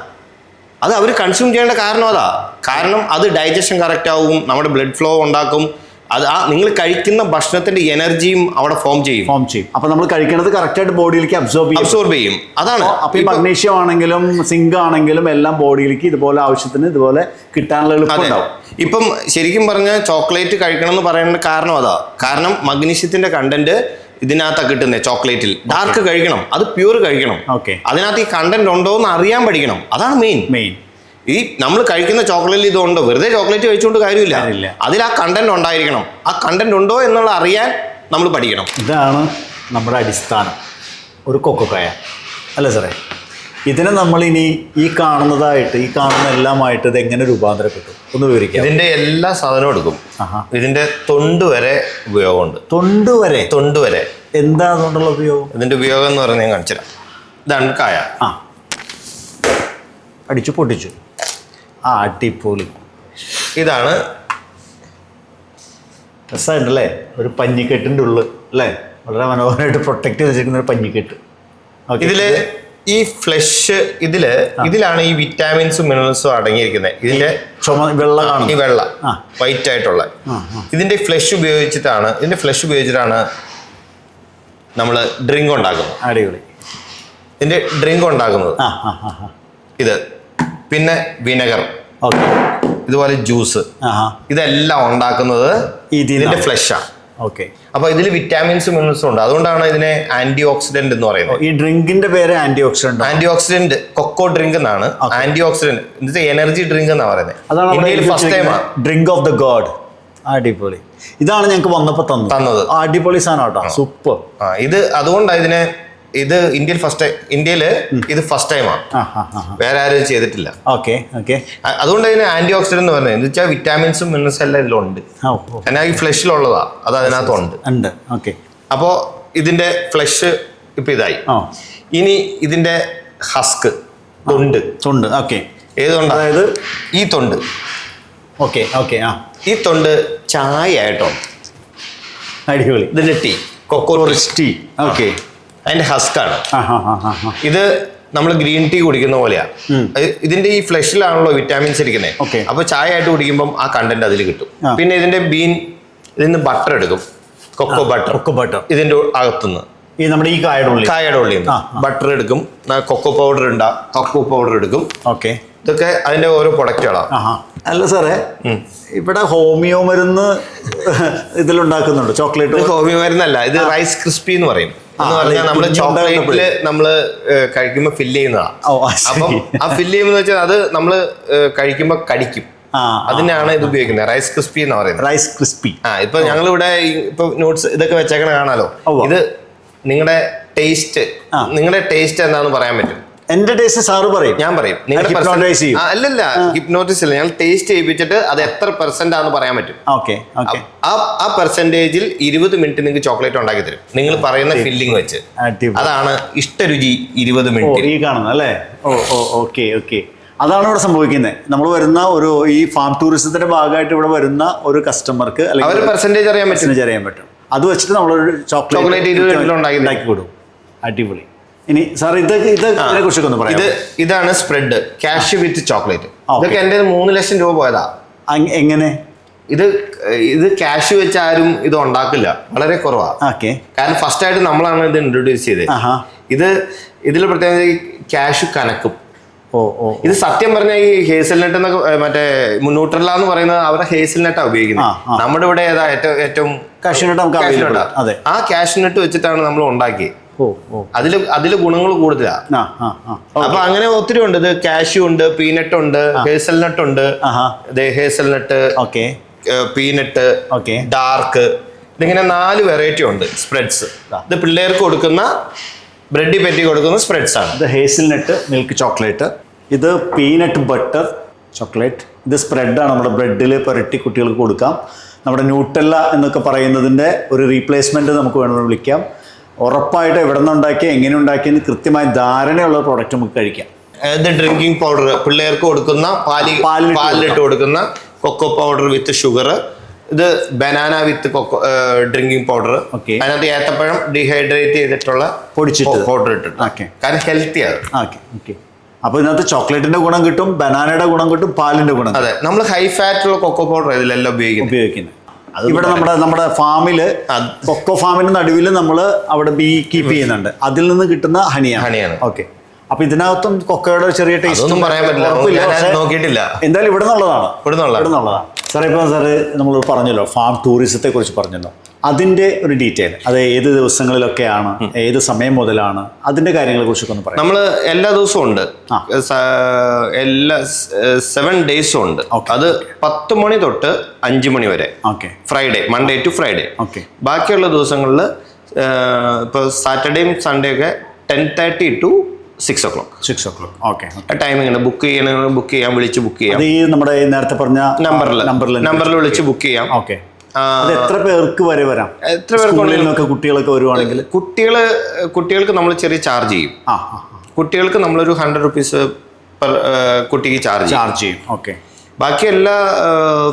അത് അവർ കൺസ്യൂം ചെയ്യേണ്ട കാരണം അതാ. കാരണം അത് ഡൈജഷൻ കറക്റ്റ് ആവും. നമ്മുടെ ബ്ലഡ് ഫ്ലോ ഉണ്ടാക്കും. അത് ആ നിങ്ങൾ കഴിക്കുന്ന ഭക്ഷണത്തിന്റെ എനർജിയും അവിടെ ഫോം ചെയ്യും. ഫോം ചെയ്യും. അപ്പൊ നമ്മൾ കഴിക്കുന്നത് കറക്റ്റ് ആയിട്ട് ബോഡിയിലേക്ക് അബ്സോർബ് ചെയ്യും. അബ്സോർബ് ചെയ്യും. അതാണ്. അപ്പൊ ഈ മഗ്നീഷ്യം ആണെങ്കിലും സിങ്ക് ആണെങ്കിലും എല്ലാം ബോഡിയിലേക്ക് ഇതുപോലെ ആവശ്യത്തിന് ഇതുപോലെ കിട്ടാനുള്ള ഇപ്പം ശരിക്കും പറഞ്ഞാൽ ചോക്ലേറ്റ് കഴിക്കണം എന്ന് പറയുന്ന കാരണം അതാ. കാരണം മഗ്നീഷ്യത്തിന്റെ കണ്ടന്റ് ഇതിനകത്താ കിട്ടുന്നത് ചോക്ലേറ്റിൽ. ഡാർക്ക് കഴിക്കണം. അത് പ്യൂർ കഴിക്കണം. ഓക്കെ അതിനകത്ത് ഈ കണ്ടന്റ് ഉണ്ടോ എന്ന് അറിയാൻ പഠിക്കണം. അതാണ് മെയിൻ മെയിൻ ഈ നമ്മൾ കഴിക്കുന്ന ചോക്ലേറ്റിൽ ഇതുണ്ടോ? വെറുതെ ചോക്ലേറ്റ് കഴിച്ചുകൊണ്ട് കാര്യമില്ല. അതിൽ ആ കണ്ടന്റ് ഉണ്ടായിരിക്കണം. ആ കണ്ടന്റ് ഉണ്ടോ എന്നുള്ള അറിയാൻ നമ്മൾ പഠിക്കണം. ഇതാണ് നമ്മുടെ അടിസ്ഥാനം. ഒരു കൊക്കോക്കായ. അല്ലേ സാറേ? ഇതിനെ നമ്മൾ ഇനി ഈ കാണുന്നതായിട്ട് ഈ കാണുന്ന എല്ലാമായിട്ട് ഇത് എങ്ങനെ രൂപാന്തരപ്പെട്ടു? ഒന്ന് വിവരിക്കാം. ഇതിന്റെ എല്ലാ സാധനവും എടുക്കും. ഇതിന്റെ തൊണ്ട് വരെ ഉപയോഗമുണ്ട്. തൊണ്ട് വരെ? തൊണ്ട് വരെ. എന്താ അതുകൊണ്ടുള്ള ഉപയോഗം? ഇതിന്റെ ഉപയോഗം എന്ന് പറഞ്ഞാൽ ഞാൻ കാണിച്ചുതരാം. ഇതാണ് കായ. ആ. അടിച്ചു പൊട്ടിച്ചു. ആ അടിപൊളി. ഇതാണ് രസമായിട്ടല്ലേ ഒരു പഞ്ഞിക്കെട്ടിന്റെ ഉള്ളിൽ അല്ലേ? വളരെ മനോഹരമായിട്ട് പ്രൊട്ടക്റ്റ് ചെയ്ത് വെച്ചിരിക്കുന്ന ഒരു പഞ്ഞിക്കെട്ട്. ഇതിൽ ഈ ഫ്ലഷ് ഇതിൽ ഇതിലാണ് ഈ വിറ്റാമിൻസും മിനറൽസും അടങ്ങിയിരിക്കുന്നത്. ഇതിന്റെ ചുമ വെള്ള ഈ വെള്ള വൈറ്റ് ആയിട്ടുള്ള. ഇതിന്റെ ഫ്ലഷ് ഉപയോഗിച്ചിട്ടാണ് ഇതിന്റെ ഫ്ലഷ് ഉപയോഗിച്ചിട്ടാണ് നമ്മൾ ഡ്രിങ്ക് ഉണ്ടാക്കുന്നത്. അടിപൊളി. ഇതിന്റെ ഡ്രിങ്ക് ഉണ്ടാക്കുന്നത്. ഇത്. പിന്നെ വിനെഗർ. ഓക്കെ. ഇതുപോലെ ജ്യൂസ്. ഇതെല്ലാം ഉണ്ടാക്കുന്നത് ഇതിന്റെ ഫ്ലഷാണ് ഓക്കെ. അപ്പൊ ഇതിൽ വിറ്റാമിൻസ് മിനറൽസും ഉണ്ട്. അതുകൊണ്ടാണ് ഇതിനെ ആന്റി ഓക്സിഡന്റ് എന്ന് പറയുന്നത്. ഈ ഡ്രിങ്കിന്റെ പേര് anti oxidant anti oxidant cocoa drink എന്നാണ് ആന്റി ഓക്സിഡന്റ് എനർജി ഡ്രിങ്ക് എന്നാ പറയുന്നത് അതാണ് ഇന്ത്യയിൽ ഫസ്റ്റ് ടൈമാണ് ഡ്രിങ്ക് ഓഫ് ദ ഗോഡ് അടിപൊളി. ഇതാണ് ഞങ്ങൾക്ക് വന്നപ്പോ തന്നത്. തന്നത്. അടിപൊളി സാധനം കേട്ടോ. സൂപ്പർ. ഇത് അതുകൊണ്ടാണ് ഇതിനെ ഇത് ഇന്ത്യയിൽ ഫസ്റ്റ് ഇന്ത്യയിൽ ഇത് ഫസ്റ്റ് ടൈമാണ് വേറെ ആരും ചെയ്തിട്ടില്ല. Okay okay. അതുകൊണ്ട് അതിന് ആന്റി ഓക്സിഡന്റ് എന്ന് പറഞ്ഞത് എന്ന് വെച്ചാൽ വിറ്റാമിൻസും മിനറൽസും എല്ലാം ഇതിലുണ്ട്. എന്നാൽ ഈ ഫ്ലഷിലുള്ളതാ അത് അതിനകത്തുണ്ട്. ഉണ്ട് ഓക്കെ. അപ്പോൾ ഇതിന്റെ ഫ്ലഷ് ഇപ്പൊ ഇതായി. ഇനി ഇതിന്റെ ഹസ്ക് തൊണ്ട്. തൊണ്ട് ഓക്കെ. ഏത് തൊണ്ടാ? അതായത്? ഈ തൊണ്ട്. ഓക്കെ ഓക്കെ ആ. ഈ തൊണ്ട് ചായ ആയിട്ടോ? അടിപൊളി. ഇതിന്റെ ടീ കൊക്കോ ടീ ഓക്കെ. അതിന്റെ ഹസ്കാണ് ഇത് നമ്മൾ ഗ്രീൻ ടീ കുടിക്കുന്ന പോലെയാ. ഇതിന്റെ ഈ ഫ്ലഷിലാണല്ലോ വിറ്റാമിൻസ് ഇരിക്കുന്നത്. അപ്പൊ ചായ ആയിട്ട് കുടിക്കുമ്പോൾ ആ കണ്ടന്റ് അതിൽ കിട്ടും. പിന്നെ ഇതിന്റെ ബീൻ ഇതിൽ നിന്ന് ബട്ടർ എടുക്കും. കൊക്കോ ബട്ടർ കൊക്കോ ബട്ടർ ഇതിന്റെ അകത്തുനിന്ന്. ഈ നമ്മുടെ ഈ ഉള്ളിൽ. കായയുടെ ഉള്ളിൽ നിന്ന് ബട്ടർ എടുക്കും. കൊക്കോ പൗഡർ ഉണ്ടാ കൊക്കോ പൗഡർ എടുക്കും. ഓക്കെ. ഇതൊക്കെ അതിന്റെ ഓരോ പ്രൊഡക്റ്റുകളാണ് അല്ല സാറേ ഇവിടെ ഹോമിയോ മരുന്ന് ഇതിലുണ്ടാക്കുന്നുണ്ട്. ചോക്ലേറ്റ് ഹോമിയോ മരുന്നല്ല ഇത് റൈസ് ക്രിസ്പി എന്ന് പറയും. എന്ന് പറഞ്ഞാൽ നമ്മൾ. ചോക്ലേറ്റിൽ നമ്മൾ കഴിക്കുമ്പോൾ ഫില്ല് ചെയ്യുന്നതാണ്. അപ്പം ആ ഫില്ല് ചെയ്യുമ്പോൾ വെച്ചാൽ അത് നമ്മൾ കഴിക്കുമ്പോൾ കടിക്കും. അതിനാണ് ഇത് ഉപയോഗിക്കുന്നത്. റൈസ് ക്രിസ്പി എന്ന് പറയുന്നത്. റൈസ് ക്രിസ്പി ആ ഇപ്പൊ ഞങ്ങൾ ഇവിടെ ഇപ്പൊ നോട്ട്സ് ഇതൊക്കെ വെച്ചേക്കണ കാണാലോ? ഇത് നിങ്ങളുടെ ടേസ്റ്റ്. നിങ്ങളുടെ ടേസ്റ്റ് എന്താണെന്ന് പറയാൻ പറ്റും? എന്റെ ടേസ്റ്റ് സാറ് പറയും. ഞാൻ പറയും. നിങ്ങൾ percent- ചെയ്യും. അല്ലല്ല. ഹിപ്നോട്ടിസ് ഇല്ല ഞങ്ങൾ ടേസ്റ്റ് ചെയ്യിപ്പിച്ചിട്ട് അത് എത്ര പെർസെന്റ് ആണെന്ന് പറയാൻ പറ്റും. Okay okay. ആ ആ പെർസെന്റേജിൽ ഇരുപത് മിനിറ്റ് നിങ്ങൾക്ക് ചോക്ലേറ്റ് ഉണ്ടാക്കി തരും. നിങ്ങൾ പറയുന്ന ഫില്ലിംഗ് വെച്ച്. അതാണ് ഇഷ്ടരുചി ഇരുപത് ഓ മിനിറ്റ് ഈ കാണുന്നത് അല്ലേ? ഓ ഓ ഓക്കെ ഓക്കെ. അതാണ് ഇവിടെ സംഭവിക്കുന്നത്. നമ്മൾ വരുന്ന ഒരു ഈ ഫാം ടൂറിസത്തിന്റെ ഭാഗമായിട്ട് ഇവിടെ വരുന്ന ഒരു കസ്റ്റമർക്ക് അല്ലെങ്കിൽ പെർസെന്റേജ് അറിയാൻ പറ്റും. അറിയാൻ പറ്റും. അത് വെച്ചിട്ട് നമ്മളൊരു ചോക്ലേറ്റ് ഇരുപത് ഉണ്ടാക്കി കൊടുക്കും. അടിപൊളി. ഇനി സാർ ഇത് ഇത് ഇതിനെ കുറിച്ചൊക്കെ ഒന്ന് പറയാം ഇത് ഇതാണ് സ്പ്രെഡ് ക്യാഷ് വിത്ത് ചോക്ലേറ്റ്. ഇതൊക്കെ എന്റെ മൂന്ന് ലക്ഷം രൂപ പോയതാ. എങ്ങനെ? ഇത് ഇത് ക്യാഷ് വെച്ച് ആരും ഇത് ഉണ്ടാക്കില്ല. വളരെ കുറവാ. ഓക്കെ കാരണം ഫസ്റ്റ് ആയിട്ട് നമ്മളാണ് ഇത് ഇൻട്രൊഡ്യൂസ് ചെയ്തത് ഇത് ഇതിൽ പ്രത്യേകത ക്യാഷ് കനക്കും. ഓ ഓ ഇത് സത്യം പറഞ്ഞാൽ ഈ ഹേസൽനെട്ട് എന്നൊക്കെ ഏ, മറ്റേ ന്യൂട്രല്ല എന്ന് പറയുന്നത് അവരുടെ ഹേസൽനെട്ടാ ആ, ഉപയോഗിക്കുന്നത്. നമ്മുടെ ഇവിടെ ഏതാ ഏറ്റവും ഏറ്റവും നമുക്ക് ആ. ആ കാഷ്നട്ട് വെച്ചിട്ടാണ് നമ്മൾ ഉണ്ടാക്കിയത് ഓ അതിൽ അതിൽ ഗുണങ്ങൾ കൂടുതലാണ് അപ്പൊ അങ്ങനെ ഒത്തിരി ഉണ്ട്. ഇത് കാഷ്യൂ ഉണ്ട് പീനട്ട് ഉണ്ട് ഹേസൽനട്ട് ഉണ്ട്. Hazelnut okay. Peanut okay. Dark ഇതിങ്ങനെ നാല് വെറൈറ്റി ഉണ്ട് സ്പ്രെഡ്സ് ഇത് പിള്ളേർക്ക് കൊടുക്കുന്ന ബ്രെഡിൽ പറ്റി കൊടുക്കുന്ന സ്പ്രെഡ്സ് ആണ്. ഇത് ഹേസൽനട്ട് മിൽക്ക് ചോക്ലേറ്റ് ഇത് പീനട്ട് ബട്ടർ ചോക്ലേറ്റ് ഇത് സ്പ്രെഡാണ് നമ്മുടെ ബ്രെഡിൽ പുരട്ടി കുട്ടികൾക്ക് കൊടുക്കാം. നമ്മുടെ ന്യൂട്ടല്ല എന്നൊക്കെ പറയുന്നതിന്റെ ഒരു റീപ്ലേസ്മെന്റ് നമുക്ക് വേണമെന്ന് വിളിക്കാം. ഉറപ്പായിട്ട് എവിടെ നിന്നുണ്ടാക്കി എങ്ങനെ ഉണ്ടാക്കിയെന്ന് കൃത്യമായ ധാരണയുള്ള പ്രോഡക്റ്റ് നമുക്ക് കഴിക്കാം. അതായത് ഡ്രിങ്കിങ് പൗഡർ പിള്ളേർക്ക് കൊടുക്കുന്ന പാലി പാലിലിട്ട് പാലിലിട്ട് കൊടുക്കുന്ന കൊക്കോ പൗഡർ വിത്ത് ഷുഗർ ഇത് banana with cocoa drinking powder okay അതിനകത്ത് ഏത്തപ്പഴം ഡീഹൈഡ്രേറ്റ് ചെയ്തിട്ടുള്ള പൊടിച്ചിട്ട്. പൗഡർ ഇട്ടിട്ട്. ഓക്കെ കാരണം ഹെൽത്തി ആണ്. ഓക്കെ ഓക്കെ അപ്പോൾ ഇതിനകത്ത് ചോക്ലേറ്റിന്റെ ഗുണം കിട്ടും ബനാനയുടെ ഗുണം കിട്ടും പാലിന്റെ ഗുണം അതെ നമ്മൾ ഹൈ ഫാറ്റ് ഉള്ള കൊക്കോ പൗഡർ ഇതിലെല്ലാം ഉപയോഗിക്കുന്നത്? ഉപയോഗിക്കുന്നത്. ഇവിടെ നമ്മുടെ നമ്മുടെ ഫാമിൽ കൊക്കോ ഫാമിന്റെ നടുവിൽ നമ്മൾ അവിടെ ബീ കീപ്പ് ചെയ്യുന്നുണ്ട്. അതിൽ നിന്ന് കിട്ടുന്ന ഹണിയാണ്. ഹണിയാണ്. ഓക്കെ. അപ്പൊ ഇതിനകത്തും കൊക്കോയുടെ ചെറിയ ടേസ്റ്റ് പറയാൻ പറ്റില്ല. നോക്കിയിട്ടില്ല എന്തായാലും ഇവിടെ നിന്നുള്ളതാണ് ഇവിടെ നിന്നുള്ള ഇവിടെ നിന്നുള്ളതാണ് സാറേ ഇപ്പൊ സാറ് നമ്മൾ പറഞ്ഞല്ലോ ഫാം ടൂറിസത്തെ കുറിച്ച് പറഞ്ഞല്ലോ. അതിന്റെ ഒരു ഡീറ്റെയിൽ അത് ഏത് ദിവസങ്ങളിലൊക്കെയാണ് ഏത് സമയം മുതലാണ് അതിന്റെ കാര്യങ്ങളെ കുറിച്ചൊക്കെ ഒന്ന് പറയാം. നമ്മൾ എല്ലാ ദിവസവും ഉണ്ട്. എല്ലാ സെവൻ ഡേയ്സും ഉണ്ട്. അത് പത്ത് മണി തൊട്ട് അഞ്ച് മണി വരെ. Okay. Friday Monday to Friday okay. ബാക്കിയുള്ള ദിവസങ്ങളിൽ ഇപ്പോൾ സാറ്റർഡേയും സൺഡേ ഒക്കെ ten thirty to six o'clock six o'clock okay timing book ചെയ്യണമെങ്കിൽ ബുക്ക് ചെയ്യാം വിളിച്ച് ബുക്ക് ചെയ്യാം. ഈ നമ്മുടെ നേരത്തെ പറഞ്ഞ നമ്പറിൽ നമ്പറിൽ നമ്പറിൽ വിളിച്ച് ബുക്ക് ചെയ്യാം. ഓക്കെ. അത് എത്ര പേർക്ക് വരെ വരാം? എത്ര പേർക്ക് സ്കൂളിൽ നിന്നൊക്കെ കുട്ടികളൊക്കെ വരുവാണെങ്കിൽ? കുട്ടികൾ കുട്ടികൾക്ക് നമ്മൾ ചെറിയ ചാർജ് ചെയ്യും. കുട്ടികൾക്ക് നമ്മളൊരു ഹൺഡ്രഡ് റുപ്പീസ് പെർ കുട്ടിക്ക് ചാർജ് ചെയ്യും. ചാർജ് ചെയ്യും. ഓക്കെ. ബാക്കി എല്ലാ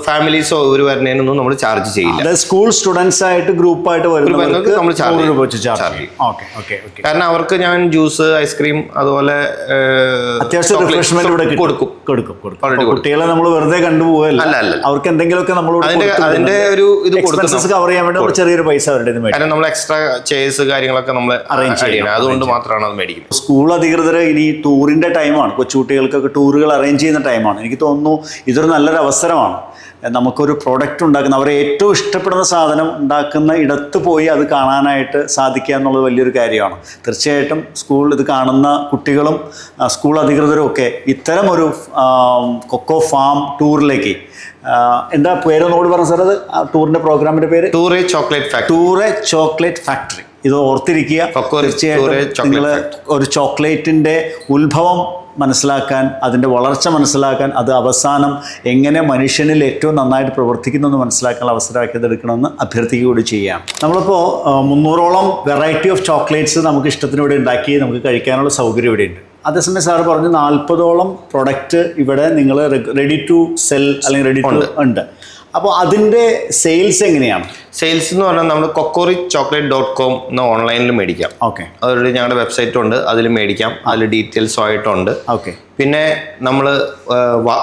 ഫാമിലീസോ ഒരു വരുന്നതിനൊന്നും നമ്മൾ ചാർജ് ചെയ്യില്ല. സ്കൂൾ സ്റ്റുഡൻസ് ആയിട്ട് ഗ്രൂപ്പ് ആയിട്ട് വരുന്നവർക്ക് നമ്മൾ ചാർജ് ഓക്കെ കാരണം അവർക്ക് ഞാൻ ജ്യൂസ് ഐസ്ക്രീം അതുപോലെ അത്യാവശ്യം റിഫ്രഷ്മെന്റ് ഇവിടെ കൊടുക്കും. കൊടുക്കും കൊടുക്കും. കുട്ടികളെ നമ്മൾ വെറുതെ കണ്ടുപോകല്ല അല്ല, അല്ല. അവർക്ക് എന്തെങ്കിലുമൊക്കെ നമ്മൾ അതിന്റെ അതിന്റെ ഒരു ഇത് എക്സ്പെൻസസ് കവർ ചെയ്യാൻ വേണ്ടി ചെറിയൊരു പൈസ അവരുടെ കാരണം നമ്മൾ എക്സ്ട്രാ ചേസ് കാര്യങ്ങളൊക്കെ നമ്മൾ അറേഞ്ച് ചെയ്യണം അതുകൊണ്ട് മാത്രമാണ് അത് മേടിക്കുന്നത്. സ്കൂൾ അധികൃതർ ഇനി ടൂറിന്റെ ടൈമാണ് കൊച്ചുകുട്ടികൾക്കൊക്കെ ടൂറുകൾ അറേഞ്ച് ചെയ്യുന്ന ടൈമാണ് എനിക്ക് തോന്നുന്നു ഇതൊരു നല്ലൊരു അവസരമാണ്. നമുക്കൊരു പ്രോഡക്റ്റ് ഉണ്ടാക്കുന്ന അവരെ ഏറ്റവും ഇഷ്ടപ്പെടുന്ന സാധനം ഉണ്ടാക്കുന്ന ഇടത്ത് പോയി അത് കാണാനായിട്ട് സാധിക്കുക എന്നുള്ളത് വലിയൊരു കാര്യമാണ്. തീർച്ചയായിട്ടും സ്കൂൾ ഇത് കാണുന്ന കുട്ടികളും സ്കൂൾ അധികൃതരും ഒക്കെ ഇത്തരം ഒരു കൊക്കോ ഫാം ടൂറിലേക്ക് എന്താ പേരൊന്നുകൂടി പറഞ്ഞു സാർ അത്? ആ ടൂറിന്റെ പ്രോഗ്രാമിന്റെ പേര്? ടൂറെ ചോക്ലേറ്റ് ഫാക്ടറി. ടൂറെ ചോക്ലേറ്റ് ഫാക്ടറി. ഇത് ഓർത്തിരിക്കുക. തീർച്ചയായിട്ടും നിങ്ങൾ ഒരു ചോക്ലേറ്റിന്റെ ഉത്ഭവം മനസ്സിലാക്കാൻ അതിന്റെ വളർച്ച മനസ്സിലാക്കാൻ അത് അവസാനം എങ്ങനെ മനുഷ്യനിൽ ഏറ്റവും നന്നായിട്ട് പ്രവർത്തിക്കുന്നു എന്ന് മനസ്സിലാക്കാനുള്ള അവസരമാക്കി എടുക്കണമെന്ന് അഭ്യർത്ഥിക്കുക കൂടി ചെയ്യാം. നമ്മളിപ്പോൾ മുന്നൂറോളം വെറൈറ്റി ഓഫ് ചോക്ലേറ്റ്സ് നമുക്ക് ഇഷ്ടത്തിന് ഇവിടെ ഉണ്ടാക്കി നമുക്ക് കഴിക്കാനുള്ള സൗകര്യം ഇവിടെയുണ്ട്. അതേസമയം സാറ് പറഞ്ഞു നാൽപ്പതോളം പ്രൊഡക്റ്റ് ഇവിടെ നിങ്ങൾ റെഡി ടു സെൽ അല്ലെങ്കിൽ റെഡി ടു ഉണ്ട്. അപ്പോൾ അതിന്റെ സെയിൽസ് എങ്ങനെയാണ്? സെയിൽസ് എന്ന് പറഞ്ഞാൽ നമ്മൾ കൊക്കോറി ചോക്ലേറ്റ് ഡോട്ട് കോം എന്ന ഓൺലൈനിൽ മേടിക്കാം. ഓക്കെ. അതൊരു ഞങ്ങളുടെ വെബ്സൈറ്റ് ഉണ്ട് അതിൽ മേടിക്കാം. അതിൽ ഡീറ്റെയിൽസും ആയിട്ടുണ്ട്. ഓക്കെ. പിന്നെ നമ്മൾ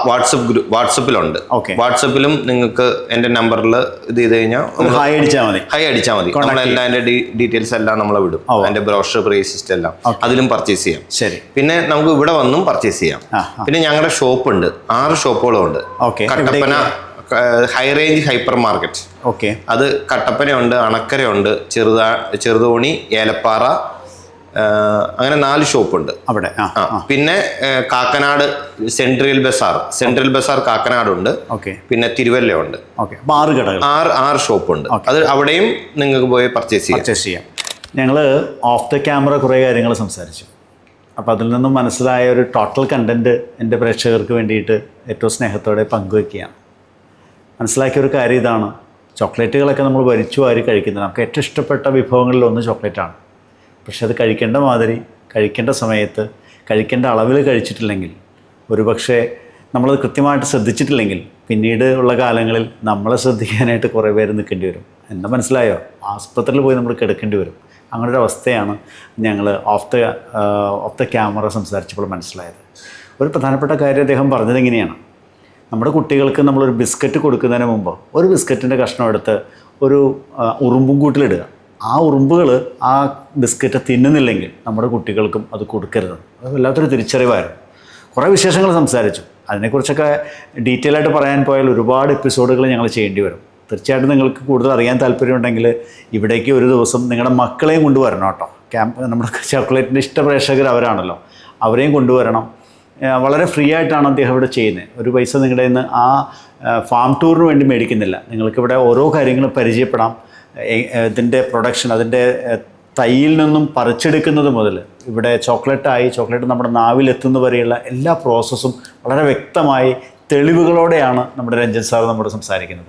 വാട്സപ്പ് ഗ്രൂപ്പ് വാട്സപ്പിലുണ്ട് ഓക്കെ. വാട്സപ്പിലും നിങ്ങൾക്ക് എന്റെ നമ്പറിൽ ഇത് ചെയ്ത് കഴിഞ്ഞാൽ ഹൈ അടിച്ചാൽ മതി. ഹൈ അടിച്ചാൽ മതി. നമ്മളെല്ലാം അതിന്റെ ഡീറ്റെയിൽസ് എല്ലാം നമ്മൾ വിടും. അതിന്റെ ബ്രോഷർ പ്രൈസിസ്റ്റ് എല്ലാം. അതിലും പർച്ചേസ് ചെയ്യാം. ശരി. പിന്നെ നമുക്ക് ഇവിടെ വന്നും പർച്ചേസ് ചെയ്യാം. പിന്നെ ഞങ്ങളുടെ ഷോപ്പ് ഉണ്ട്. ആറ് ഷോപ്പുകളും ഉണ്ട്. Kattappana high range hypermarket. Okay. അത് കട്ടപ്പനയുണ്ട് അണക്കരയുണ്ട് ചെറുതാ ചെറുതോണി ഏലപ്പാറ അങ്ങനെ നാല് ഷോപ്പുണ്ട്. അവിടെ പിന്നെ കാക്കനാട് സെൻട്രൽ ബസാർ. സെൻട്രൽ ബസാർ കാക്കനാടുണ്ട്. ഓക്കെ. പിന്നെ തിരുവല്ലയുണ്ട്. ആറ് കടകൾ. ആറ് ആറ് ഷോപ്പുണ്ട്. അത് അവിടെയും നിങ്ങൾക്ക് പോയി പർച്ചേസ് ചെയ്യാം. പർച്ചേസ് ചെയ്യാം. ഞങ്ങൾ ഓഫ് ദ ക്യാമറ കുറേ കാര്യങ്ങൾ സംസാരിച്ചു. അപ്പോൾ അതിൽ നിന്നും മനസ്സിലായ ഒരു ടോട്ടൽ കണ്ടന്റ് എന്റെ പ്രേക്ഷകർക്ക് വേണ്ടിയിട്ട് ഏറ്റവും സ്നേഹത്തോടെ പങ്കുവയ്ക്കുകയാണ്. മനസ്സിലാക്കിയ ഒരു കാര്യം ഇതാണ്. ചോക്ലേറ്റുകളൊക്കെ നമ്മൾ വരിച്ചു വാരി കഴിക്കുന്നത് നമുക്ക് ഏറ്റവും ഇഷ്ടപ്പെട്ട വിഭവങ്ങളിൽ ഒന്ന് ചോക്ലേറ്റാണ്. പക്ഷെ അത് കഴിക്കേണ്ട മാതിരി കഴിക്കേണ്ട സമയത്ത് കഴിക്കേണ്ട അളവിൽ കഴിച്ചിട്ടില്ലെങ്കിൽ ഒരുപക്ഷെ നമ്മളത് കൃത്യമായിട്ട് ശ്രദ്ധിച്ചിട്ടില്ലെങ്കിൽ പിന്നീട് ഉള്ള കാലങ്ങളിൽ നമ്മളെ ശ്രദ്ധിക്കാനായിട്ട് കുറേ പേര് നിൽക്കേണ്ടി വരും. എന്താ മനസ്സിലായോ? ആസ്പത്രിയിൽ പോയി നമ്മൾ കിടക്കേണ്ടി വരും. അങ്ങനെ ഒരു അവസ്ഥയാണ് ഞങ്ങൾ off the off the camera സംസാരിച്ചപ്പോൾ മനസ്സിലായത്. ഒരു പ്രധാനപ്പെട്ട കാര്യം അദ്ദേഹം പറഞ്ഞത് എങ്ങനെയാണ് നമ്മുടെ കുട്ടികൾക്ക് നമ്മളൊരു ബിസ്ക്കറ്റ് കൊടുക്കുന്നതിന് മുമ്പ് ഒരു ബിസ്ക്കറ്റിന്റെ കഷ്ണം എടുത്ത് ഒരു ഉറുമ്പും കൂട്ടിലിടുക. ആ ഉറുമ്പുകൾ ആ ബിസ്ക്കറ്റ് തിന്നുന്നില്ലെങ്കിൽ നമ്മുടെ കുട്ടികൾക്കും അത് കൊടുക്കരുത്. അത് വല്ലാത്തൊരു തിരിച്ചറിവായിരുന്നു. കുറേ വിശേഷങ്ങൾ സംസാരിച്ചു. അതിനെക്കുറിച്ചൊക്കെ ഡീറ്റെയിൽ ആയിട്ട് പറയാൻ പോയാൽ ഒരുപാട് എപ്പിസോഡുകൾ ഞങ്ങൾ ചെയ്യേണ്ടി വരും. തീർച്ചയായിട്ടും നിങ്ങൾക്ക് കൂടുതൽ അറിയാൻ താല്പര്യമുണ്ടെങ്കിൽ ഇവിടേക്ക് ഒരു ദിവസം നിങ്ങളുടെ മക്കളെയും കൊണ്ടുവരണം കേട്ടോ. ക്യാമ്പ് നമ്മുടെ ചോക്ലേറ്റിന്റെ ഇഷ്ടപ്രേക്ഷകർ അവരാണല്ലോ. അവരെയും കൊണ്ടുവരണം. വളരെ ഫ്രീ ആയിട്ടാണ് അദ്ദേഹം ഇവിടെ ചെയ്യുന്നത്. ഒരു പൈസ നിങ്ങളുടെ നിന്ന് ആ ഫാം ടൂറിന് വേണ്ടി മേടിക്കുന്നില്ല. നിങ്ങൾക്കിവിടെ ഓരോ കാര്യങ്ങളും പരിചയപ്പെടാം. ഇതിന്റെ പ്രൊഡക്ഷൻ അതിന്റെ തൈയിൽ നിന്നും പറിച്ചെടുക്കുന്നത് മുതൽ ഇവിടെ ചോക്ലേറ്റായി ചോക്ലേറ്റ് നമ്മുടെ നാവിലെത്തുന്ന വരെയുള്ള എല്ലാ പ്രോസസ്സും വളരെ വ്യക്തമായി തെളിവുകളോടെയാണ് നമ്മുടെ രഞ്ജൻ സാർ നമ്മുടെ സംസാരിക്കുന്നത്.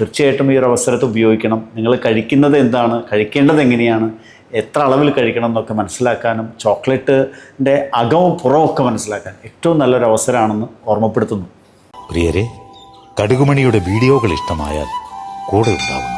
തീർച്ചയായിട്ടും ഈ ഒരു അവസരത്തെ ഉപയോഗിക്കണം. നിങ്ങൾ കഴിക്കുന്നത് എന്താണ്? കഴിക്കേണ്ടത് എങ്ങനെയാണ്? എത്ര അളവിൽ കഴിക്കണം എന്നൊക്കെ മനസ്സിലാക്കാനും ചോക്ലേറ്റിന്റെ അകവും പുറമൊക്കെ മനസ്സിലാക്കാൻ ഏറ്റവും നല്ലൊരു അവസരമാണെന്ന് ഓർമ്മപ്പെടുത്തുന്നു. പ്രിയരെ കടുകുമണിയുടെ വീഡിയോകൾ ഇഷ്ടമായാൽ കൂടെ ഉണ്ടാവുന്നു.